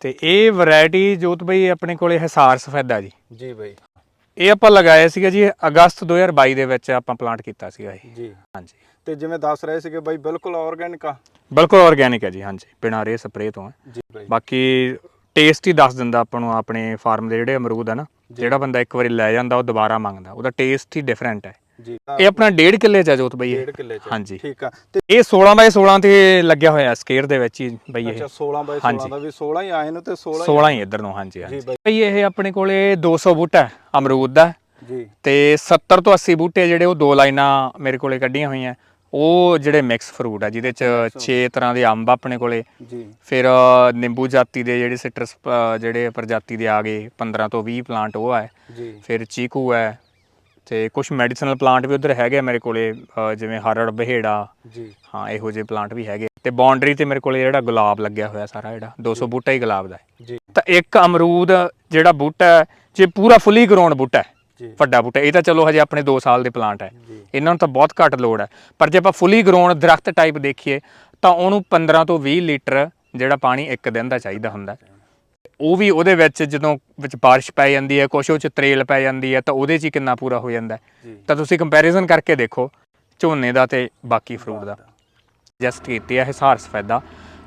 ਤੇ ਇਹ ਵੈਰਾਈਟੀ ਜੋਤ ਬਈ ਆਪਣੇ ਕੋਲੇ ਹਿਸਾਰ ਸਫੈਦਾ ਜੀ। ਜੀ ਬਾਈ। ਇਹ ਆਪਾਂ ਲਗਾਇਆ ਸੀਗਾ ਜੀ ਅਗਸਤ 2022 ਦੇ ਵਿੱਚ ਆਪਾਂ ਪਲਾਂਟ ਕੀਤਾ ਸੀਗਾ ਇਹ। ਜੀ। ਹਾਂਜੀ। ਤੇ ਜਿਵੇਂ ਦੱਸ ਰਹੇ ਸੀਗੇ ਬਾਈ ਬਿਲਕੁਲ ਆਰਗੈਨਿਕ ਆ। ਬਿਲਕੁਲ ਆਰਗੇਨਿਕ ਹੈ ਜੀ ਹਾਂਜੀ। ਬਿਨਾਂ ਰੇ ਸਪਰੇਅ ਤੋਂ ਹੈ ਜੀ ਬਾਈ। ਬਾਕੀ ਟੇਸਟ ਹੀ ਦੱਸ ਦਿੰਦਾ ਆਪਾਂ ਨੂੰ ਆਪਣੇ ਫਾਰਮ ਦੇ ਜਿਹੜੇ ਅਮਰੂਦ ਆ ਨਾ ਜਿਹੜਾ ਬੰਦਾ ਇੱਕ ਵਾਰੀ ਲੈ ਜਾਂਦਾ ਉਹ ਦੁਬਾਰਾ ਮੰਗਦਾ ਉਹਦਾ ਟੇਸਟ ਹੀ ਡਿਫਰੈਂਟ ਹੈ ਜੀ। ਇਹ ਆਪਣਾ 1.5 ਕਿੱਲੇ ਚ ਆ ਜੋਤ ਬਈ ਇਹ। ਡੇਢ ਕਿੱਲੇ ਚ ਹਾਂਜੀ। ਠੀਕ ਆ। ਤੇ ਇਹ 16 ਬਾਈ 16 ਤੇ ਲੱਗਿਆ ਹੋਇਆ ਸਕੇਅਰ ਦੇ ਵਿੱਚ ਹੀ ਬਈ ਇਹ। ਅੱਛਾ 16 ਬਾਈ 16 ਹਾਂਜੀ। ਦਾ ਵੀ 16 ਹੀ ਆਏ ਨੂੰ ਤੇ 16 ਹੀ 16 ਹੀ ਇੱਧਰ ਨੂੰ ਹਾਂਜੀ ਹਾਂਜੀ। ਬਾਈ। ਇਹ ਆਪਣੇ ਕੋਲੇ 200 ਬੂਟਾ ਹੈ ਅਮਰੂਦ ਦਾ। ਜੀ। ਤੇ 70 ਤੋਂ 80 ਬੂਟੇ ਜਿਹੜੇ ਉਹ ਦੋ ਲਾਈਨਾਂ ਮੇਰੇ ਕੋਲੇ ਕੱਢੀਆਂ ਹੋਈਆਂ। ਉਹ ਜਿਹੜੇ ਮਿਕਸ ਫਰੂਟ ਆ ਜਿਹਦੇ ਚ 6 ਤਰ੍ਹਾਂ ਦੇ ਅੰਬ ਆ ਆਪਣੇ ਕੋਲੇ। ਜੀ। ਫਿਰ ਨਿੰਬੂ ਜਾਤੀ ਦੇ ਜਿਹੜੇ ਸਿਟਰਸ ਜਿਹੜੇ ਪ੍ਰਜਾਤੀ ਦੇ ਆ ਗਏ 15 ਤੋਂ 20 ਪਲਾਂਟ ਉਹ ਹੈ ਜੀ। ਫਿਰ ਚੀਕੂ ਹੈ ਤੇ ਕੁਝ ਮੈਡੀਸਨਲ ਪਲਾਂਟ ਵੀ ਉਧਰ ਹੈਗੇ ਆ ਮੇਰੇ ਕੋਲੇ ਅ, ਜਿਵੇਂ ਹਰੜ ਬਹੇੜਾ। ਜੀ। ਹਾਂ ਇਹੋ ਜਿਹੇ ਪਲਾਂਟ ਵੀ ਹੈਗੇ। ਤੇ ਬਾਉਂਡਰੀ ਤੇ ਮੇਰੇ ਕੋਲੇ ਜਿਹੜਾ ਗੁਲਾਬ ਲੱਗਿਆ ਹੋਇਆ ਸਾਰਾ ਜਿਹੜਾ 200 ਬੂਟਾ ਹੀ ਗੁਲਾਬ ਦਾ ਹੈ। ਜੀ। ਤਾਂ ਇੱਕ ਅਮਰੂਦ ਜਿਹੜਾ ਬੂਟਾ ਹੈ ਜੇ ਪੂਰਾ ਫੁੱਲੀ ਗਰਾਉਂਡ ਬੂਟਾ ਹੈ ਜੀ। ਵੱਡਾ ਬੂਟਾ ਇਹ ਤਾਂ ਚਲੋ ਹਜੇ ਆਪਣੇ 2 ਸਾਲ ਦੇ ਪਲਾਂਟ ਹੈ। ਜੀ। ਇਹਨਾਂ ਨੂੰ ਤਾਂ ਬਹੁਤ ਘੱਟ ਲੋੜ ਹੈ। ਪਰ ਜੇ ਆਪਾਂ ਫੁੱਲੀ ਗਰਾਉਂਡ ਦਰਖਤ ਟਾਈਪ ਦੇਖੀਏ ਤਾਂ ਉਹਨੂੰ 15 ਤੋਂ 20 ਲੀਟਰ ਜਿਹੜਾ ਪਾਣੀ ਇੱਕ ਦਿਨ ਦਾ ਚਾਹੀਦਾ ਹੁੰਦਾ ਹੈ। ਉਹ ਵੀ ਉਹਦੇ ਵਿੱਚ ਜਦੋਂ ਵਿੱਚ ਬਾਰਿਸ਼ ਪੈ ਜਾਂਦੀ ਹੈ ਕੁਛ ਉਹ ਚ ਤਰੇਲ ਪੈ ਜਾਂਦੀ ਹੈ ਤਾਂ ਉਹਦੇ 'ਚ ਹੀ ਕਿੰਨਾ ਪੂਰਾ ਹੋ ਜਾਂਦਾ ਹੈ। ਤਾਂ ਤੁਸੀਂ ਕੰਪੈਰੀਜ਼ਨ ਕਰਕੇ ਦੇਖੋ ਝੋਨੇ ਦਾ ਤੇ ਬਾਕੀ ਫਰੂਟ ਦਾ। ਜਸਟ ਕੀਤੀ ਹੈ ਹਿਸਾਰ ਸਫੈਦਾ।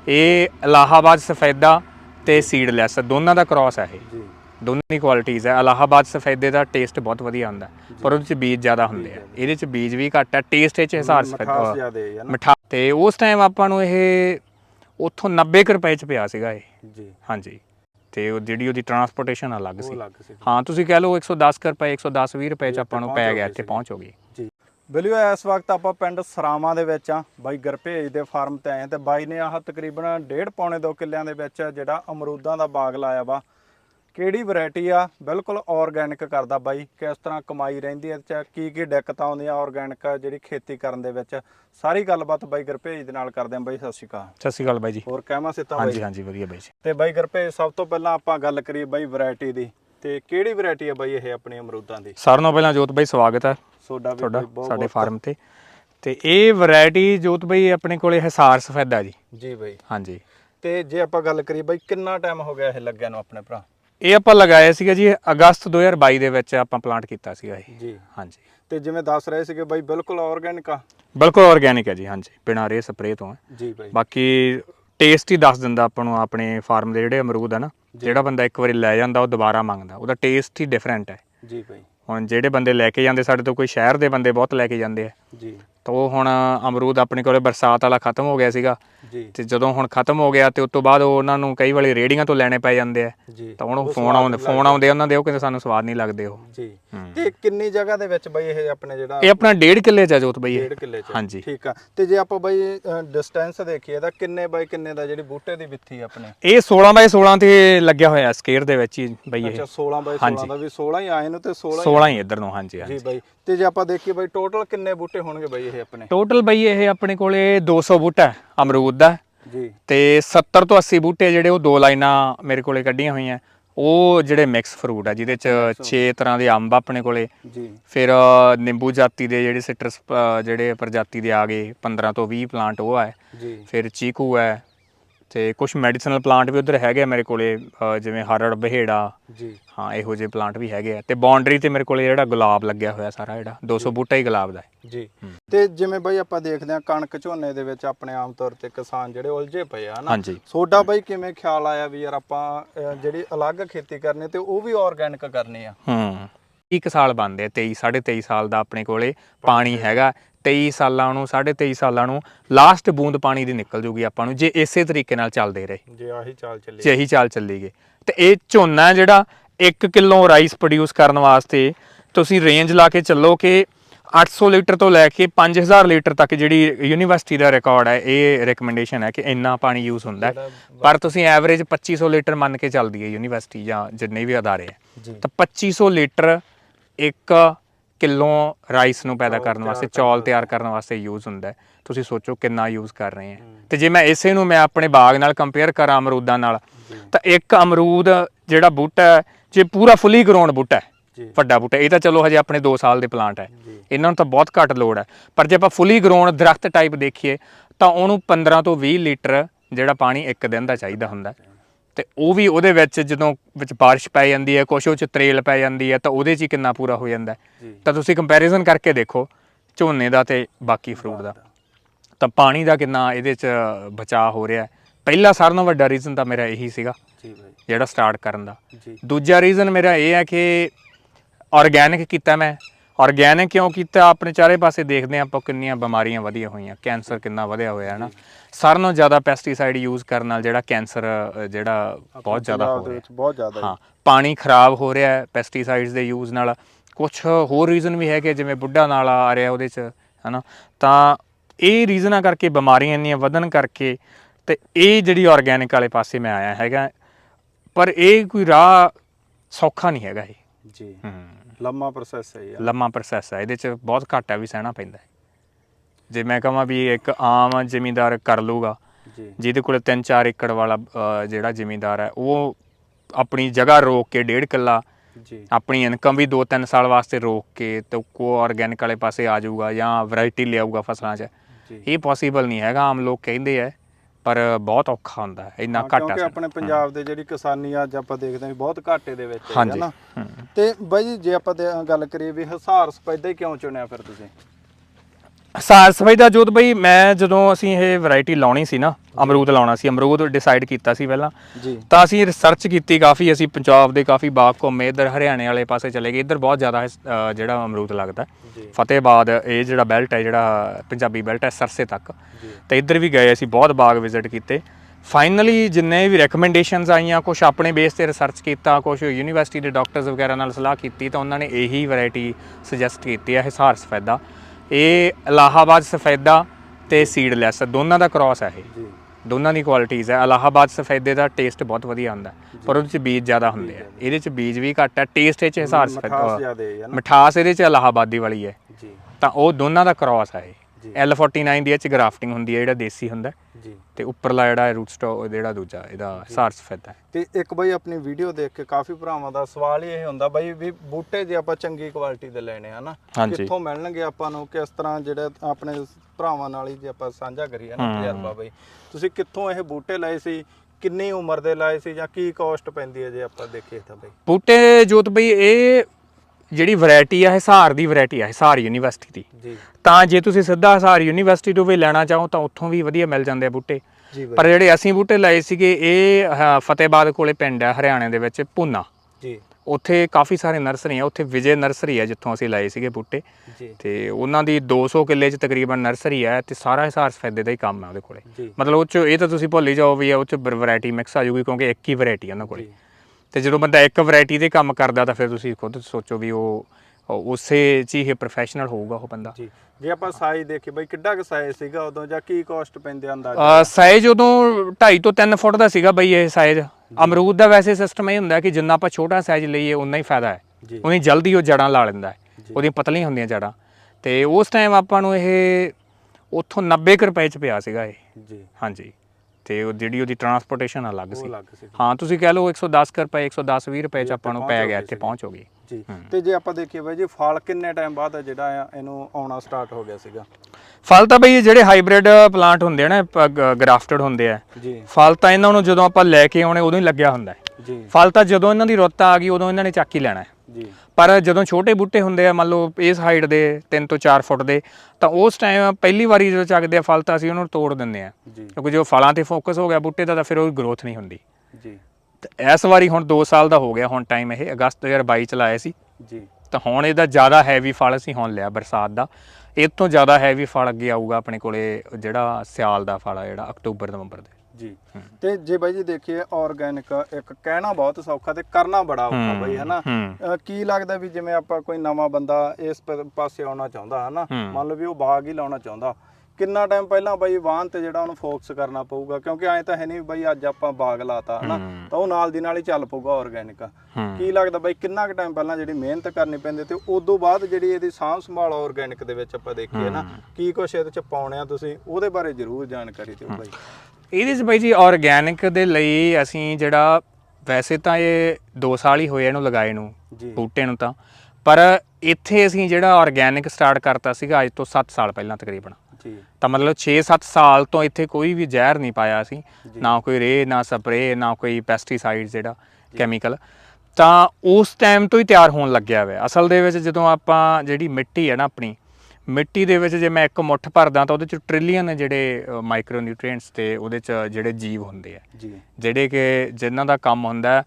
ਇਹ ਇਲਾਹਾਬਾਦ ਸਫੈਦਾ ਤੇ ਸੀਡਲੈਸ ਦੋਨਾਂ ਦਾ ਕ੍ਰਾਸ ਹੈ ਇਹ। ਜੀ। ਦੋਨਾਂ ਦੀ ਕੁਆਲਿਟੀਆਂ ਹੈ। ਇਲਾਹਾਬਾਦ ਸਫੈਦੇ ਦਾ ਟੇਸਟ ਬਹੁਤ ਵਧੀਆ ਹੁੰਦਾ ਹੈ, ਪਰ ਉਹਦੇ ਚ ਬੀਜ ਜ਼ਿਆਦਾ ਹੁੰਦੇ ਆ। ਇਹਦੇ ਚ ਬੀਜ ਵੀ ਘੱਟ ਹੈ। ਟੇਸਟ ਇਹ ਚ ਹਿਸਾਰ ਮਿਠਾਸ ਸਫੈਦਾ ਜ਼ਿਆਦੇ ਹੈ ਨਾ। ਮਿਠਾ ਤੇ ਉਸ ਟਾਈਮ ਆਪਾਂ ਨੂੰ ਇਹ ਉੱਥੋਂ 90 ਕੁ ਰੁਪਏ ਚ ਪਿਆ ਸੀਗਾ ਇਹ। ਜੀ। ਹਾਂਜੀ। ਤੇ ਉਹ ਜਿਹੜੀ ਉਹਦੀ ਟਰਾਂਸਪੋਰਟੇਸ਼ਨ ਅਲੱਗ ਉਹ ਸੀ। ਲੱਗ ਸੀ। ਹਾਂ ਤੁਸੀਂ ਕਹਿ ਲਓ 110 ਕੁ ਰੁਪਏ 110 20 ਰੁਪਏ ਚ ਆਪਾਂ ਨੂੰ ਪੈ ਗਿਆ ਇੱਥੇ। ਪਹੁੰਚ ਹੋ ਗਈ। ਜੀ। ਬਿਲਿਓ ਇਸ ਵਕਤ ਆਪਾਂ ਪਿੰਡ ਸਰਾਵਾਂ ਦੇ ਵਿੱਚ ਆ ਬਾਈ ਗਰਭੇਜ ਦੇ ਫਾਰਮ ਤੇ ਆਏ ਤੇ ਬਾਈ ਨੇ ਆਹ ਤਕਰੀਬਨ 1.5 ਪੌਣੇ 2 ਕਿੱਲਿਆਂ ਦੇ ਵਿੱਚ ਜਿਹੜਾ ਅਮਰੂਦਾਂ ਦਾ ਬਾਗ ਲਾਇਆ ਵਾ। ਕਿਹੜੀ ਵੈਰਾਈਟੀ ਆ? ਬਿਲਕੁਲ ਆਰਗੈਨਿਕ ਕਰਦਾ ਬਾਈ। ਕਿਸ ਤਰ੍ਹਾਂ ਕਮਾਈ ਰਹਿੰਦੀ ਹੈ ਤੇ ਕੀ ਕੀ ਦਿੱਕਤਾਂ ਆਉਂਦੀਆਂ ਆਰਗੈਨਿਕ ਜਿਹੜੀ ਖੇਤੀ ਕਰਨ ਦੇ ਵਿੱਚ? ਸਾਰੀ ਗੱਲਬਾਤ ਬਾਈ ਗਰਭੇਜ ਦੇ ਨਾਲ ਕਰਦੇ ਆਂ ਬਾਈ ਸਤਿ ਸ਼੍ਰੀ ਅਕਾਲ। ਸਤਿ ਸ਼੍ਰੀ ਅਕਾਲ ਬਾਈ ਜੀ। ਹੋਰ ਕਹਿਮਾ ਸਿੱਤਾ ਹਾਂਜੀ ਬਾਈ? ਹਾਂਜੀ ਵਧੀਆ ਬਾਈ ਜੀ। ਤੇ ਬਾਈ ਗਰਭੇਜ ਸਭ ਤੋਂ ਪਹਿਲਾਂ ਆਪਾਂ ਗੱਲ ਕਰੀਏ ਬਾਈ ਵੈਰਾਈਟੀ ਦੀ। ਤੇ ਕਿਹੜੀ ਵੈਰਾਈਟੀ ਆ ਬਾਈ ਇਹ ਆਪਣੀ ਅਮਰੂਦਾਂ ਦੀ? ਸਾਰਿਆਂ ਨਾਲੋਂ ਪਹਿਲਾਂ ਜੋਤ ਬਾਈ ਸਵਾਗਤ ਹੈ। ਵੀ ਤੁਹਾਡਾ ਬਾਈ ਬਹੁਤ ਸਾਡੇ ਫਾਰਮ ਤੇ। ਤੇ ਇਹ ਵੈਰਾਈਟੀ ਜੋਤ ਬਾਈ ਆਪਣੇ ਕੋਲੇ ਹਿਸਾਰ ਸਫੈਦਾ ਜੀ। ਜੀ ਬਾਈ। ਹਾਂਜੀ। ਤੇ ਜੇ ਆਪਾਂ ਗੱਲ ਕਰੀਏ ਬਾਈ ਕਿੰਨਾ ਟਾਈਮ ਹੋ ਗਿਆ ਇਹ ਲੱਗਿਆ ਨੂੰ ਆਪਣੇ ਭਰਾ? ਇਹ ਆਪਾਂ ਲਗਾਇਆ ਸੀਗਾ ਜੀ ਅਗਸਤ 2022 ਦੇ ਵਿੱਚ ਆਪਾਂ ਪਲਾਂਟ ਕੀਤਾ ਸੀਗਾ ਇਹ। ਜੀ। ਹਾਂਜੀ। ਤੇ ਜਿਵੇਂ ਦੱਸ ਰਹੇ ਸੀਗੇ ਬਾਈ ਬਿਲਕੁਲ ਆਰਗੈਨਿਕ ਆ। ਬਿਲਕੁਲ ਆਰਗੇਨਿਕ ਹੈ ਜੀ ਹਾਂਜੀ। ਬਿਨਾਂ ਰੇ ਸਪਰੇਅ ਤੋਂ। ਹੈ ਜੀ ਬਾਈ। ਬਾਕੀ ਟੇਸਟ ਹੀ ਦੱਸ ਦਿੰਦਾ ਆਪਾਂ ਨੂੰ ਆਪਣੇ ਫਾਰਮ ਦੇ ਜਿਹੜੇ ਅਮਰੂਦ ਆ ਨਾ ਜਿਹੜਾ ਬੰਦਾ ਇੱਕ ਵਾਰੀ ਲੈ ਜਾਂਦਾ ਉਹ ਦੁਬਾਰਾ ਮੰਗਦਾ। ਉਹਦਾ ਟੇਸਟ ਹੀ ਡਿਫਰੈਂਟ ਹੈ। ਜੀ ਬਾਈ। ਹੁਣ ਜਿਹੜੇ ਬੰਦੇ ਲੈ ਕੇ ਜਾਂਦੇ ਸਾਡੇ ਤੋਂ ਕੋਈ ਸ਼ਹਿਰ ਦੇ ਬੰਦੇ ਬਹੁਤ ਲੈ ਕੇ ਜਾਂਦੇ ਆ। ਜੀ। ਤਾਂ ਉਹ ਹੁਣ ਅਮਰੂਦ ਆਪਣੇ ਕੋਲੇ ਬਰਸਾਤ ਵਾਲਾ ਖਤਮ ਹੋ ਗਿਆ ਸੀਗਾ। ਜੀ। ਤੇ ਜਦੋਂ ਹੁਣ ਖਤਮ ਹੋ ਗਿਆ ਤੇ ਉਸ ਤੋਂ ਬਾਅਦ ਉਹ ਉਹਨਾਂ ਨੂੰ ਕਈ ਵਾਰੀ ਰੇੜੀਆਂ ਤੋਂ ਲੈਣੇ ਪੈ ਜਾਂਦੇ ਆ। ਜੀ। ਤਾਂ ਉਹ ਫੋਨ ਆਉਂਦੇ ਫੋਨ ਆਉਂਦੇ ਉਹਨਾਂ ਦੇ ਉਹ ਕਹਿੰਦੇ ਸਾਨੂੰ ਸਵਾਦ ਨਹੀਂ ਲੱਗਦੇ ਉਹ। ਜੀ। ਤੇ ਕਿੰਨੀ ਜਗ੍ਹਾ ਦੇ ਵਿੱਚ ਬਾਈ ਇਹ ਆਪਣੇ ਜਿਹੜਾ ਇਹ ਆਪਣਾ 1.5 ਕਿੱਲੇ ਚ ਆ ਜੋਤ ਬਈ ਇਹ। ਡੇਢ ਕਿੱਲੇ ਚ। ਹਾਂਜੀ। ਠੀਕ ਆ। ਤੇ ਜੇ ਆਪਾਂ ਬਾਈ ਡਿਸਟੈਂਸ ਦੇਖੀਏ ਤਾਂ ਕਿੰਨੇ ਬਾਈ ਕਿੰਨੇ ਦਾ ਜਿਹੜੀ ਬੂਟੇ ਦੀ ਵਿੱਥੀ ਆਪਣੇ? ਇਹ 16 ਬਾਈ 16 ਤੇ ਲੱਗਿਆ ਹੋਇਆ ਸਕੇਅਰ ਦੇ ਵਿੱਚ ਹੀ ਬਈ ਇਹ। ਅੱਛਾ 16 ਬਾਈ 16 ਦਾ ਵੀ 16 ਹੀ ਆਏ ਨੂੰ ਤੇ 16 16 ਹੀ ਇੱਧਰ ਨੂੰ ਹਾਂਜੀ ਜੀ ਹਾਂਜੀ। ਬਾਈ। ਤੇ ਜੇ ਆਪਾਂ ਦੇਖੀਏ ਬਾਈ ਟੋਟਲ ਕਿੰਨੇ ਬੂਟੇ ਹੋਣਗੇ ਬਾਈ ਇਹ ਆਪਣੇ? ਟੋਟਲ ਬਈ ਇਹ ਆਪਣੇ ਕੋਲੇ 200 ਬੂਟਾ ਹੈ ਅਮਰੂਦ ਦਾ। ਜੀ। ਤੇ 70 ਤੋਂ 80 ਬੂਟੇ ਜਿਹੜੇ ਉਹ ਦੋ ਲਾਈਨਾਂ ਮੇਰੇ ਕੋਲੇ ਕੱਢੀਆਂ ਹੋਈਆਂ। ਉਹ ਜਿਹੜੇ ਮਿਕਸ ਫਰੂਟ ਆ ਜਿਹਦੇ ਚ 6 ਤਰ੍ਹਾਂ ਦੇ ਅੰਬ ਆ ਆਪਣੇ ਕੋਲੇ। ਜੀ। ਫਿਰ ਨਿੰਬੂ ਜਾਤੀ ਦੇ ਜਿਹੜੇ ਸਿਟਰਸ ਜਿਹੜੇ ਪ੍ਰਜਾਤੀ ਦੇ ਆ ਗਏ 15 ਤੋਂ 20 ਪਲਾਂਟ ਉਹ ਹੈ ਜੀ। ਫਿਰ ਚੀਕੂ ਹੈ ਤੇ ਕੁਝ ਮੈਡੀਸਨਲ ਪਲਾਂਟ ਵੀ ਉਧਰ ਹੈਗੇ ਆ ਮੇਰੇ ਕੋਲੇ ਅ, ਜਿਵੇਂ ਹਰੜ ਬਹੇੜਾ ਜੀ। ਹਾਂ ਇਹੋ ਜਿਹੇ ਪਲਾਂਟ ਵੀ ਹੈਗੇ ਆ। ਤੇ ਬਾਉਂਡਰੀ ਤੇ ਮੇਰੇ ਕੋਲੇ ਜਿਹੜਾ ਗੁਲਾਬ ਲੱਗਿਆ ਹੋਇਆ ਸਾਰਾ ਜਿਹੜਾ 200 ਬੂਟਾ ਹੀ ਗੁਲਾਬ ਦਾ ਹੈ। ਜੀ। ਤੇ ਜਿਵੇਂ ਬਾਈ ਆਪਾਂ ਦੇਖਦੇ ਹਾਂ ਕਣਕ ਝੋਨੇ ਦੇ ਵਿੱਚ ਆਪਣੇ ਆਮ ਤੌਰ ਤੇ ਕਿਸਾਨ ਜਿਹੜੇ ਉਲਝੇ ਪਏ ਆ ਹਾਂਜੀ। ਸੋਡਾ ਬਾਈ ਕਿਵੇਂ ਖਿਆਲ ਆਇਆ ਵੀ ਯਾਰ ਆਪਾਂ ਅਹ, ਜਿਹੜੀ ਅਲੱਗ ਖੇਤੀ ਕਰਨੀ ਤੇ ਉਹ ਵੀ ਆਰਗੈਨਿਕ ਕਰਨੀ ਆ? ਹੂੰ। ਇੱਕ ਸਾਲ ਬੰਦੇ 23 23.5 ਸਾਲ ਦਾ ਆਪਣੇ ਕੋਲੇ ਪਾਣੀ ਹੈਗਾ। 23 ਸਾਲਾਂ ਨੂੰ 23.5 ਸਾਲਾਂ ਨੂੰ ਲਾਸਟ ਬੂੰਦ ਪਾਣੀ ਦੀ ਨਿਕਲ ਜੂਗੀ ਆਪਾਂ ਨੂੰ ਜੇ ਇਸੇ ਤਰੀਕੇ ਨਾਲ ਚੱਲਦੇ ਰਹੇ। ਜੇ ਆਹੀ ਚਾਲ ਚੱਲੀ ਜੇ ਇਹੀ ਚਾਲ ਚੱਲੀਗੇ ਤੇ ਇਹ ਝੋਨਾ ਜਿਹੜਾ 1 ਕਿਲੋ ਰਾਈਸ ਪ੍ਰੋਡਿਊਸ ਕਰਨ ਵਾਸਤੇ ਤੁਸੀਂ ਰੇਂਜ ਲਾ ਕੇ ਚੱਲੋ ਕਿ 800 ਲੀਟਰ ਤੋਂ ਲੈ ਕੇ 5000 ਲੀਟਰ ਤੱਕ ਜਿਹੜੀ ਯੂਨੀਵਰਸਿਟੀ ਦਾ ਰਿਕਾਰਡ ਹੈ ਇਹ ਰეკਮੈਂਡੇਸ਼ਨ ਹੈ ਕਿ ਇੰਨਾ ਪਾਣੀ ਯੂਜ਼ ਹੁੰਦਾ ਹੈ। ਪਰ ਤੁਸੀਂ ਐਵਰੇਜ 2500 ਲੀਟਰ ਮੰਨ ਕੇ ਚੱਲਦੀ ਹੈ ਯੂਨੀਵਰਸਿਟੀ ਜਾਂ ਜਿੰਨੇ ਵੀ ਅਦਾਰੇ ਹੈ। ਜੀ। ਤਾਂ 2500 ਲੀਟਰ 1 ਕਿਲੋ ਰਾਈਸ ਨੂੰ ਪੈਦਾ ਕਰਨ ਵਾਸਤੇ ਚੌਲ ਤਿਆਰ ਕਰਨ ਵਾਸਤੇ ਯੂਜ਼ ਹੁੰਦਾ ਤੁਸੀਂ ਸੋਚੋ ਕਿੰਨਾ ਯੂਜ਼ ਕਰ ਰਹੇ ਹੈ। ਤੇ ਜੇ ਮੈਂ ਇਸੇ ਨੂੰ ਮੈਂ ਆਪਣੇ ਬਾਗ ਨਾਲ ਕੰਪੇਅਰ ਕਰਾਂ ਅਮਰੂਦਾਂ ਨਾਲ ਤਾਂ ਇੱਕ ਅਮਰੂਦ ਜਿਹੜਾ ਬੂਟਾ ਜੇ ਪੂਰਾ ਫੁੱਲੀ ਗਰਾਉਂਡ ਬੂਟਾ ਵੱਡਾ ਬੂਟਾ ਇਹ ਤਾਂ ਚਲੋ ਹਜੇ ਆਪਣੇ 2 ਸਾਲ ਦੇ ਪਲਾਂਟ ਹੈ। ਇਹਨਾਂ ਨੂੰ ਤਾਂ ਬਹੁਤ ਘੱਟ ਲੋੜ ਹੈ। ਪਰ ਜੇ ਆਪਾਂ ਫੁੱਲੀ ਗਰਾਉਂਡ ਦਰਖਤ ਟਾਈਪ ਦੇਖੀਏ ਤਾਂ ਉਹਨੂੰ 15 ਤੋਂ 20 ਲੀਟਰ ਜਿਹੜਾ ਪਾਣੀ ਇੱਕ ਦਿਨ ਦਾ ਚਾਹੀਦਾ ਹੁੰਦਾ। ਤੇ ਉਹ ਵੀ ਉਹਦੇ ਵਿੱਚ ਜਦੋਂ ਵਿੱਚ ਬਾਰਿਸ਼ ਪੈ ਜਾਂਦੀ ਹੈ ਕੁਛ ਉਹ ਚ ਤਰੇਲ ਪੈ ਜਾਂਦੀ ਹੈ ਤਾਂ ਉਹਦੇ ਚ ਹੀ ਕਿੰਨਾ ਪੂਰਾ ਹੋ ਜਾਂਦਾ ਹੈ। ਤਾਂ ਤੁਸੀਂ ਕੰਪੈਰੀਜ਼ਨ ਕਰਕੇ ਦੇਖੋ ਝੋਨੇ ਦਾ ਤੇ ਬਾਕੀ ਫਰੂਟ ਦਾ। ਤਾਂ ਪਾਣੀ ਦਾ ਕਿੰਨਾ ਇਹਦੇ ਚ ਬਚਾਅ ਹੋ ਰਿਹਾ ਹੈ। ਪਹਿਲਾ ਸਾਰਿਆਂ ਨਾਲੋਂ ਵੱਡਾ ਰੀਜ਼ਨ ਤਾਂ ਮੇਰਾ ਇਹੀ ਸੀਗਾ ਜੀ ਜਿਹੜਾ ਸਟਾਰਟ ਕਰਨ ਦਾ। ਜੀ। ਦੂਜਾ ਰੀਜ਼ਨ ਮੇਰਾ ਇਹ ਹੈ ਕਿ ਆਰਗੈਨਿਕ ਕੀਤਾ ਮੈਂ। ਆਰਗੈਨਿਕ ਕਿਉਂ ਕੀਤਾ? ਆਪਣੇ ਚਾਰੇ ਪਾਸੇ ਦੇਖਦੇ ਹਾਂ ਆਪਾਂ ਕਿੰਨੀਆਂ ਬਿਮਾਰੀਆਂ ਵਧੀਆਂ ਹੋਈਆਂ। ਕੈਂਸਰ ਕਿੰਨਾ ਵਧਿਆ ਹੋਇਆ ਹੈ ਨਾ ਸਾਰਿਆਂ ਨਾਲੋਂ ਜ਼ਿਆਦਾ ਪੈਸਟੀਸਾਈਡ ਯੂਜ਼ ਕਰਨ ਨਾਲ ਜਿਹੜਾ ਕੈਂਸਰ ਜਿਹੜਾ ਬਹੁਤ ਜ਼ਿਆਦਾ ਹੋ ਰਿਹਾ। ਬਹੁਤ ਜ਼ਿਆਦਾ ਹਾਂ ਪਾਣੀ ਖਰਾਬ ਹੋ ਰਿਹਾ ਹੈ ਪੈਸਟੀਸਾਈਡਸ ਦੇ ਯੂਜ਼ ਨਾਲ। ਕੁਝ ਹੋਰ ਰੀਜ਼ਨ ਵੀ ਹੈ ਕਿ ਜਿਵੇਂ ਬੁੱਢਾ ਨਾਲ ਆ ਰਿਹਾ ਉਹਦੇ ਚ ਹਨਾ? ਤਾਂ ਇਹ ਰੀਜ਼ਨਾਂ ਕਰਕੇ ਬਿਮਾਰੀਆਂ ਇੰਨੀਆਂ ਵਧਣ ਕਰਕੇ ਤੇ ਇਹ ਜਿਹੜੀ ਆਰਗੈਨਿਕ ਵਾਲੇ ਪਾਸੇ ਮੈਂ ਆਇਆ ਹੈਗਾ ਪਰ ਇਹ ਕੋਈ ਰਾਹ ਸੌਖਾ ਨਹੀਂ ਹੈਗਾ ਇਹ। ਜੀ। ਹੂੰ। ਲੰਮਾ ਪ੍ਰੋਸੈਸ ਹੈ ਇਹ ਲੰਮਾ ਪ੍ਰੋਸੈਸ ਹੈ ਇਹਦੇ ਚ ਬਹੁਤ ਘਾਟਾ ਵੀ ਸਹਿਣਾ ਪੈਂਦਾ ਹੈ। ਜੇ ਮੈਂ ਕਹਾਂ ਵੀ ਇੱਕ ਆਮ ਜ਼ਿਮੀਂਦਾਰ ਕਰ ਲੂਗਾ ਜੀ। ਜਿਹਦੇ ਕੋਲੇ 3-4 ਏਕੜ ਵਾਲਾ ਅ, ਜਿਹੜਾ ਜ਼ਿਮੀਂਦਾਰ ਹੈ ਉਹ ਆਪਣੀ ਜਗ੍ਹਾ ਰੋਕ ਕੇ ਡੇਢ ਕਿੱਲਾ ਜੀ। ਆਪਣੀ ਇਨਕਮ ਵੀ 2-3 ਸਾਲ ਵਾਸਤੇ ਰੋਕ ਕੇ ਤੇ ਕੋ ਆਰਗੈਨਿਕ ਵਾਲੇ ਪਾਸੇ ਆ ਜਾਊਗਾ ਜਾਂ ਵੈਰਾਈਟੀ ਲਿਆਊਗਾ ਫਸਲਾਂ 'ਚ। ਜੀ। ਇਹ ਪੋਸੀਬਲ ਨਹੀਂ ਹੈਗਾ ਆਮ ਲੋਕ ਕਹਿੰਦੇ ਆ ਪਰ ਬਹੁਤ ਔਖਾ ਹੁੰਦਾ ਹੈ ਇੰਨਾ ਘਾਟਾ ਕਿਉਂਕਿ। ਆਪਣੇ ਪੰਜਾਬ ਦੇ ਜਿਹੜੀ ਕਿਸਾਨੀ ਅੱਜ ਆਪਾਂ ਦੇਖਦੇ ਹਾਂ ਬਹੁਤ ਘਾਟੇ ਦੇ ਵਿੱਚ ਹੈ ਨਾ। ਤੇ ਬਾਈ ਜੀ ਜੇ ਆਪਾਂ ਗੱਲ ਕਰੀਏ ਵੀ ਹਿਸਾਰ ਸਪੈਦਾ ਹੀ ਕਿਉਂ ਚੁਣਿਆ ਫਿਰ ਤੁਸੀਂ ਸਾਰ ਸਫ਼ਾਈ ਦਾ ਜੋਤ ਬਈ ਮੈਂ ਜਦੋਂ ਅਸੀਂ ਇਹ ਵੈਰਾਈਟੀ ਲਾਉਣੀ ਸੀ ਨਾ ਅਮਰੂਦ ਲਾਉਣਾ ਸੀ ਅਮਰੂਦ ਡਿਸਾਈਡ ਕੀਤਾ ਸੀ ਪਹਿਲਾਂ ਜੀ। ਤਾਂ ਅਸੀਂ ਰਿਸਰਚ ਕੀਤੀ ਕਾਫੀ ਅਸੀਂ ਪੰਜਾਬ ਦੇ ਕਾਫੀ ਬਾਗ ਘੁੰਮੇ ਇੱਧਰ ਹਰਿਆਣੇ ਵਾਲੇ ਪਾਸੇ ਚਲੇ ਗਏ ਇੱਧਰ ਬਹੁਤ ਜ਼ਿਆਦਾ ਅ, ਜਿਹੜਾ ਅਮਰੂਦ ਲੱਗਦਾ ਫਤਿਹਬਾਦ ਇਹ ਜਿਹੜਾ ਬੈਲਟ ਹੈ ਜਿਹੜਾ ਪੰਜਾਬੀ ਬੈਲਟ ਹੈ ਸਰਸੇ ਤੱਕ। ਤੇ ਇੱਧਰ ਵੀ ਗਏ ਅਸੀਂ ਬਹੁਤ ਬਾਗ ਵਿਜ਼ਿਟ ਕੀਤੇ। ਫਾਈਨਲੀ ਜਿੰਨੇ ਵੀ ਰეკਮੈਂਡੇਸ਼ਨਸ ਆਈਆਂ ਕੁਝ ਆਪਣੇ ਬੇਸ ਤੇ ਰਿਸਰਚ ਕੀਤਾ ਕੁਝ ਯੂਨੀਵਰਸਿਟੀ ਦੇ ਡਾਕਟਰਸ ਵਗੈਰਾ ਨਾਲ ਸਲਾਹ ਕੀਤੀ ਤਾਂ ਉਹਨਾਂ ਨੇ ਇਹੀ ਵੈਰਾਈਟੀ ਸੁਜੈਸਟ ਕੀਤੀ ਹੈ ਹਿਸਾਰ ਸਫੈਦਾ। ਇਹ ਇਲਾਹਾਬਾਦ ਸਫੈਦਾ ਤੇ ਸੀਡਲੈਸ ਦੋਨਾਂ ਦਾ ਕ੍ਰਾਸ ਹੈ ਇਹ। ਜੀ। ਦੋਨਾਂ ਦੀ ਕੁਆਲਿਟੀਜ਼ ਹੈ। ਇਲਾਹਾਬਾਦ ਸਫੈਦੇ ਦਾ ਟੇਸਟ ਬਹੁਤ ਵਧੀਆ ਹੁੰਦਾ ਹੈ, ਪਰ ਉਹਦੇ ਚ ਬੀਜ ਜ਼ਿਆਦਾ ਹੁੰਦੇ ਆ। ਇਹਦੇ ਚ ਬੀਜ ਵੀ ਘੱਟ ਹੈ ਟੇਸਟ ਵਿੱਚ ਹਿਸਾਰ ਮਿਠਾਸ ਸਫੈਦਾ ਜ਼ਿਆਦੇ ਹੈ ਨਾ? ਮਿਠਾਸ ਇਹਦੇ ਚ ਇਲਾਹਾਬਾਦੀ ਵਾਲੀ ਹੈ। ਜੀ। ਤਾਂ ਉਹ ਦੋਨਾਂ ਦਾ ਕ੍ਰਾਸ ਹੈ। ਇਹ। L49 ਦੀ ਇਹ ਚ ਗ੍ਰਾਫਟਿੰਗ ਹੁੰਦੀ ਹੈ ਜਿਹੜਾ ਦੇਸੀ ਹੁੰਦਾ ਜੀ। ਤੇ ਉੱਪਰਲਾ ਜਿਹੜਾ ਰੂਟ ਸਟੋ ਜਿਹੜਾ ਦੂਜਾ ਇਹਦਾ ਹਿਸਾਰ ਸਫੈਦਾ ਹੈ। ਤੇ ਇੱਕ ਬਾਈ ਆਪਣੀ ਵੀਡੀਓ ਦੇਖ ਕੇ ਕਾਫੀ ਭਰਾਵਾਂ ਦਾ ਸਵਾਲ ਇਹ ਹੁੰਦਾ ਬਾਈ ਵੀ ਬੂਟੇ ਜੇ ਆਪਾਂ ਚੰਗੀ ਕੁਆਲਿਟੀ ਦੇ ਲੈਣੇ ਹਨਾ। ਕਿੱਥੋਂ ਮਿਲਣਗੇ ਆਪਾਂ ਨੂੰ ਕਿਸ ਤਰ੍ਹਾਂ ਜਿਹੜੇ ਆਪਣੇ ਭਰਾਵਾਂ ਨਾਲ ਹੀ ਜੇ ਆਪਾਂ ਸਾਂਝਾ ਕਰੀਏ ਨਾ। ਤਜਰਬਾ ਬਾਈ। ਤੁਸੀਂ ਕਿੱਥੋਂ ਇਹ ਬੂਟੇ ਲਏ ਸੀ ਕਿੰਨੀ ਉਮਰ ਦੇ ਲਾਏ ਸੀ ਜਾਂ ਕੀ ਕਾਸਟ ਪੈਂਦੀ ਹੈ ਜੇ ਆਪਾਂ ਦੇਖੀਏ ਤਾਂ ਬਾਈ? ਬੂਟੇ ਜੋਤ ਬਈ ਇਹ ਜਿਹੜੀ ਵੈਰਾਈਟੀ ਆ ਹਿਸਾਰ ਦੀ ਵੈਰਾਈਟੀ ਆ ਹਿਸਾਰ ਯੂਨੀਵਰਸਿਟੀ ਦੀ। ਜੀ। ਤਾਂ ਜੇ ਤੁਸੀਂ ਸਿੱਧਾ ਹਿਸਾਰ ਯੂਨੀਵਰਸਿਟੀ ਤੋਂ ਵੀ ਲੈਣਾ ਚਾਹੋ ਤਾਂ ਉੱਥੋਂ ਵੀ ਵਧੀਆ ਮਿਲ ਜਾਂਦੇ ਆ ਬੂਟੇ। ਜੀ ਪਰ ਜਿਹੜੇ ਅਸੀਂ ਬੂਟੇ ਲਏ ਸੀਗੇ ਇਹ ਫਤਿਹਬਾਦ ਕੋਲੇ ਪਿੰਡ ਹੈ ਹਰਿਆਣੇ ਦੇ ਵਿੱਚ ਪੂਨਾ। ਜੀ। ਉੱਥੇ ਕਾਫੀ ਸਾਰੇ ਨਰਸਰੀਆਂ ਉੱਥੇ ਵਿਜੇ ਨਰਸਰੀ ਹੈ ਜਿੱਥੋਂ ਅਸੀਂ ਲਏ ਸੀਗੇ ਬੂਟੇ। ਜੀ। ਤੇ ਉਹਨਾਂ ਦੀ 200 ਕਿੱਲੇ 'ਚ ਤਕਰੀਬਨ ਨਰਸਰੀ ਹੈ ਤੇ ਸਾਰਾ ਹਿਸਾਰ ਸਫੈਦੇ ਦਾ ਹੀ ਕੰਮ ਹੈ ਉਹਦੇ ਕੋਲੇ। ਮਤਲਬ ਉਹ 'ਚ ਇਹ ਤਾਂ ਤੁਸੀਂ ਭੁੱਲ ਹੀ ਜਾਓ ਵੀ ਉਹ 'ਚ ਵੈਰਾਈਟੀ ਮਿਕਸ ਆ ਜੂਗੀ ਕਿਉਂਕਿ ਇੱਕ ਹੀ ਵੈਰਾਈਟੀ ਉਹਨਾਂ ਕੋਲੇ। ਤੇ ਜਦੋਂ ਬੰਦਾ ਇੱਕ ਵੈਰਾਈਟੀ ਦੇ ਕੰਮ ਕਰਦਾ ਤਾਂ ਫਿਰ ਤੁਸੀਂ ਖੁਦ ਸੋਚੋ ਵੀ ਉਹ ਉਸੇ 'ਚ ਹੀ ਪ੍ਰੋਫੈਸ਼ਨਲ ਹੋਊਗਾ ਉਹ ਬੰਦਾ। ਜੀ। ਜੇ ਆਪਾਂ ਸਾਈਜ਼ ਦੇਖੀਏ ਬਾਈ ਕਿੱਡਾ ਕੁ ਸਾਈਜ਼ ਸੀਗਾ ਉਦੋਂ ਜਾਂ ਕੀ ਕਾਸਟ ਪੈਂਦੇ ਅੰਦਾਜ਼ਾ? ਸਾਈਜ਼ ਉਦੋਂ 2.5 ਤੋਂ 3 ਫੁੱਟ ਦਾ ਸੀਗਾ ਬਈ ਇਹ ਸਾਈਜ਼ ਅਮਰੂਦ ਦਾ ਵੈਸੇ ਸਿਸਟਮ ਇਹ ਹੁੰਦਾ ਕਿ ਜਿੰਨਾ ਆਪਾਂ ਛੋਟਾ ਸਾਈਜ਼ ਲਈਏ ਉਨਾ ਹੀ ਫਾਇਦਾ ਹੈ। ਉਨੀ ਜਲਦੀ ਉਹ ਜੜਾਂ ਲਾ ਲੈਂਦਾ ਹੈ। ਉਹਦੀਆਂ ਪਤਲੀਆਂ ਹੁੰਦੀਆਂ ਜੜਾਂ ਤੇ ਉਸ ਟਾਈਮ ਆਪਾਂ ਨੂੰ ਇਹ ਉੱਥੋਂ 90 ਕੁ ਰੁਪਏ ਚ ਪਿਆ ਸੀਗਾ ਇਹ। ਜੀ। ਹਾਂਜੀ। ਤੇ ਉਹ ਜਿਹੜੀ ਉਹਦੀ ਟਰਾਂਸਪੋਰਟੇਸ਼ਨ ਅਲੱਗ ਉਹ ਸੀ। ਲੱਗ ਸੀ। ਹਾਂ ਤੁਸੀਂ ਕਹਿ ਲਓ 110 ਕੁ ਰੁਪਏ 110 20 ਰੁਪਏ ਚ ਆਪਾਂ ਨੂੰ ਪੈ ਗਿਆ ਇੱਥੇ। ਪਹੁੰਚ ਹੋ ਗਈ। ਜੀ। ਤੇ ਜੇ ਆਪਾਂ ਦੇਖੀਏ ਬਾਈ ਜੀ ਫਲ ਕਿੰਨੇ ਟਾਈਮ ਬਾਅਦ ਆ ਜਿਹੜਾ ਆ ਇਹਨੂੰ ਆਉਣਾ ਸਟਾਰਟ ਹੋ ਗਿਆ ਸੀਗਾ? ਫਲ ਤਾਂ ਬਈ ਇਹ ਜਿਹੜੇ ਹਾਈਬ੍ਰਿਡ ਪਲਾਂਟ ਹੁੰਦੇ ਆ ਨਾ ਗ੍ਰਾਫਟਡ ਹੁੰਦੇ ਆ। ਜੀ। ਫਲ ਤਾਂ ਇਹਨਾਂ ਨੂੰ ਜਦੋਂ ਆਪਾਂ ਲੈ ਕੇ ਆਉਣੇ ਉਦੋਂ ਹੀ ਲੱਗਿਆ ਹੁੰਦਾ ਹੈ। ਜੀ। ਫਲ ਤਾਂ ਜਦੋਂ ਇਹਨਾਂ ਦੀ ਰੁੱਤ ਆ ਗਈ ਉਦੋਂ ਇਹਨਾਂ ਨੇ ਚੱਕ ਹੀ ਲੈਣਾ ਹੈ। ਜੀ। ਪਰ ਜਦੋਂ ਛੋਟੇ ਬੂਟੇ ਹੁੰਦੇ ਆ ਮੰਨ ਲਓ ਇਸ ਹਾਈਟ ਦੇ 3 ਤੋਂ 4 ਫੁੱਟ ਦੇ ਤਾਂ ਉਸ ਟਾਈਮ ਪਹਿਲੀ ਵਾਰੀ ਜਦੋਂ ਚੱਕਦੇ ਆ ਫਲ ਤਾਂ ਅਸੀਂ ਉਹਨਾਂ ਨੂੰ ਤੋੜ ਦਿੰਦੇ ਆ। ਕਿਉਂਕਿ ਜੋ ਫਲਾਂ ਤੇ ਫੋਕਸ ਹੋ ਗਿਆ ਬੂਟੇ ਦਾ ਤਾਂ ਫਿਰ ਉਹ ਗਰੋਥ ਨਹੀਂ ਹੁੰਦੀ। ਜੀ। ਤੇ ਇਸ ਵਾਰੀ ਹੁਣ 2 ਸਾਲ ਦਾ ਹੋ ਗਿਆ ਹੁਣ ਟਾਈਮ ਇਹ ਅਗਸਤ 2022 ਚ ਲਾਇਆ ਸੀ। ਜੀ। ਤਾਂ ਹੁਣ ਇਹਦਾ ਜ਼ਿਆਦਾ ਹੈਵੀ ਫਲ ਅਸੀਂ ਹੁਣ ਲਿਆ ਬਰਸਾਤ ਦਾ। ਇਹ ਤੋਂ ਜ਼ਿਆਦਾ ਹੈਵੀ ਫਲ ਅੱਗੇ ਆਊਗਾ ਆਪਣੇ ਕੋਲੇ ਜਿਹੜਾ ਸਿਆਲ ਦਾ ਫਲ ਆ ਜਿਹੜਾ ਅਕਤੂਬਰ ਨਵੰਬਰ ਦੇ ਜੀ। ਤੇ ਜੇ ਬਾਈ ਜੀ ਦੇਖੀਏ ਆਰਗੈਨਿਕ ਇੱਕ ਕਹਿਣਾ ਬਹੁਤ ਸੌਖਾ ਤੇ ਕਰਨਾ ਬੜਾ ਔਖਾ ਬਾਈ ਹਨਾ? ਕੀ ਲੱਗਦਾ ਵੀ ਜਿਵੇਂ ਆਪਾਂ ਕੋਈ ਨਵਾਂ ਬੰਦਾ ਇਸ ਪਾਸੇ ਆਉਣਾ ਚਾਹੁੰਦਾ ਹਨਾ। ਮੰਨ ਲਓ ਵੀ ਉਹ ਬਾਗ ਹੀ ਲਾਉਣਾ ਚਾਹੁੰਦਾ। ਕਿੰਨਾ ਟਾਈਮ ਪਹਿਲਾਂ ਬਾਈ ਵਾਹਨ ਤੇ ਜਿਹੜਾ ਉਹਨੂੰ ਫੋਕਸ ਕਰਨਾ ਪਊਗਾ? ਕਿਉਂਕਿ ਐਂ ਤਾਂ ਹੈ ਨਹੀਂ ਬਾਈ ਅੱਜ ਆਪਾਂ ਬਾਗ ਲਾਤਾ ਹਨਾ। ਤਾਂ ਉਹ ਨਾਲ ਦੀ ਨਾਲ ਹੀ ਚੱਲ ਪਊਗਾ ਆਰਗੈਨਿਕ ਕੀ ਲੱਗਦਾ ਬਾਈ ਕਿੰਨਾ ਕੁ ਟਾਈਮ ਪਹਿਲਾਂ ਜਿਹੜੀ ਮਿਹਨਤ ਕਰਨੀ ਪੈਂਦੀ ਤੇ ਉਦੋਂ ਬਾਅਦ ਜਿਹੜੀ ਇਹਦੀ ਸਾਂਭ ਸੰਭਾਲ ਆਰਗੈਨਿਕ ਦੇ ਵਿੱਚ ਆਪਾਂ ਦੇਖੀਏ ਨਾ ਕੀ ਕੁਛ ਇਹਦੇ ਚ ਪਾਉਣੇ ਆ ਤੁਸੀਂ ਉਹਦੇ ਬਾਰੇ ਜ਼ਰੂਰ ਜਾਣਕਾਰੀ ਦਿਓ ਬਾਈ। ਇਹਦੇ ਚ ਬਾਈ ਜੀ ਆਰਗੈਨਿਕ ਦੇ ਲਈ ਅਸੀਂ ਜਿਹੜਾ ਵੈਸੇ ਤਾਂ ਇਹ 2 ਸਾਲ ਹੀ ਹੋਏ ਇਹਨੂੰ ਲਗਾਏ ਨੂੰ ਬੂਟੇ ਨੂੰ ਤਾਂ। ਪਰ ਇੱਥੇ ਅਸੀਂ ਜਿਹੜਾ ਆਰਗੈਨਿਕ ਸਟਾਰਟ ਕਰਤਾ ਸੀਗਾ ਅੱਜ ਤੋਂ 7 ਸਾਲ ਪਹਿਲਾਂ ਤਕਰੀਬਨ। ਜੀ। ਤਾਂ ਮਤਲਬ 6-7 ਸਾਲ ਤੋਂ ਇੱਥੇ ਕੋਈ ਵੀ ਜ਼ਹਿਰ ਨਹੀਂ ਪਾਇਆ ਸੀ। ਜੀ। ਨਾ ਕੋਈ ਰੇ ਨਾ ਸਪਰੇ ਨਾ ਕੋਈ ਪੈਸਟੀਸਾਈਡ ਜਿਹੜਾ ਕੈਮੀਕਲ ਤਾਂ ਉਸ ਟਾਈਮ ਤੋਂ ਹੀ ਤਿਆਰ ਹੋਣ ਲੱਗਿਆ ਹੋਇਆ। ਅਸਲ ਦੇ ਵਿੱਚ ਜਦੋਂ ਆਪਾਂ ਜਿਹੜੀ ਮਿੱਟੀ ਹੈ ਨਾ ਆਪਣੀ ਮਿੱਟੀ ਦੇ ਵਿੱਚ ਜੇ ਮੈਂ ਇੱਕ ਮੁੱਠ ਭਰਦਾ ਤਾਂ ਉਹਦੇ ਚ ਟ੍ਰਿਲੀਅਨ ਜਿਹੜੇ ਮਾਈਕਰੋ ਨਿਊਟ੍ਰੀਐਂਟਸ ਤੇ ਉਹਦੇ ਚ ਜਿਹੜੇ ਜੀਵ ਹੁੰਦੇ ਆ। ਜੀ। ਜਿਹੜੇ ਕਿ ਜਿਨ੍ਹਾਂ ਦਾ ਕੰਮ ਹੁੰਦਾ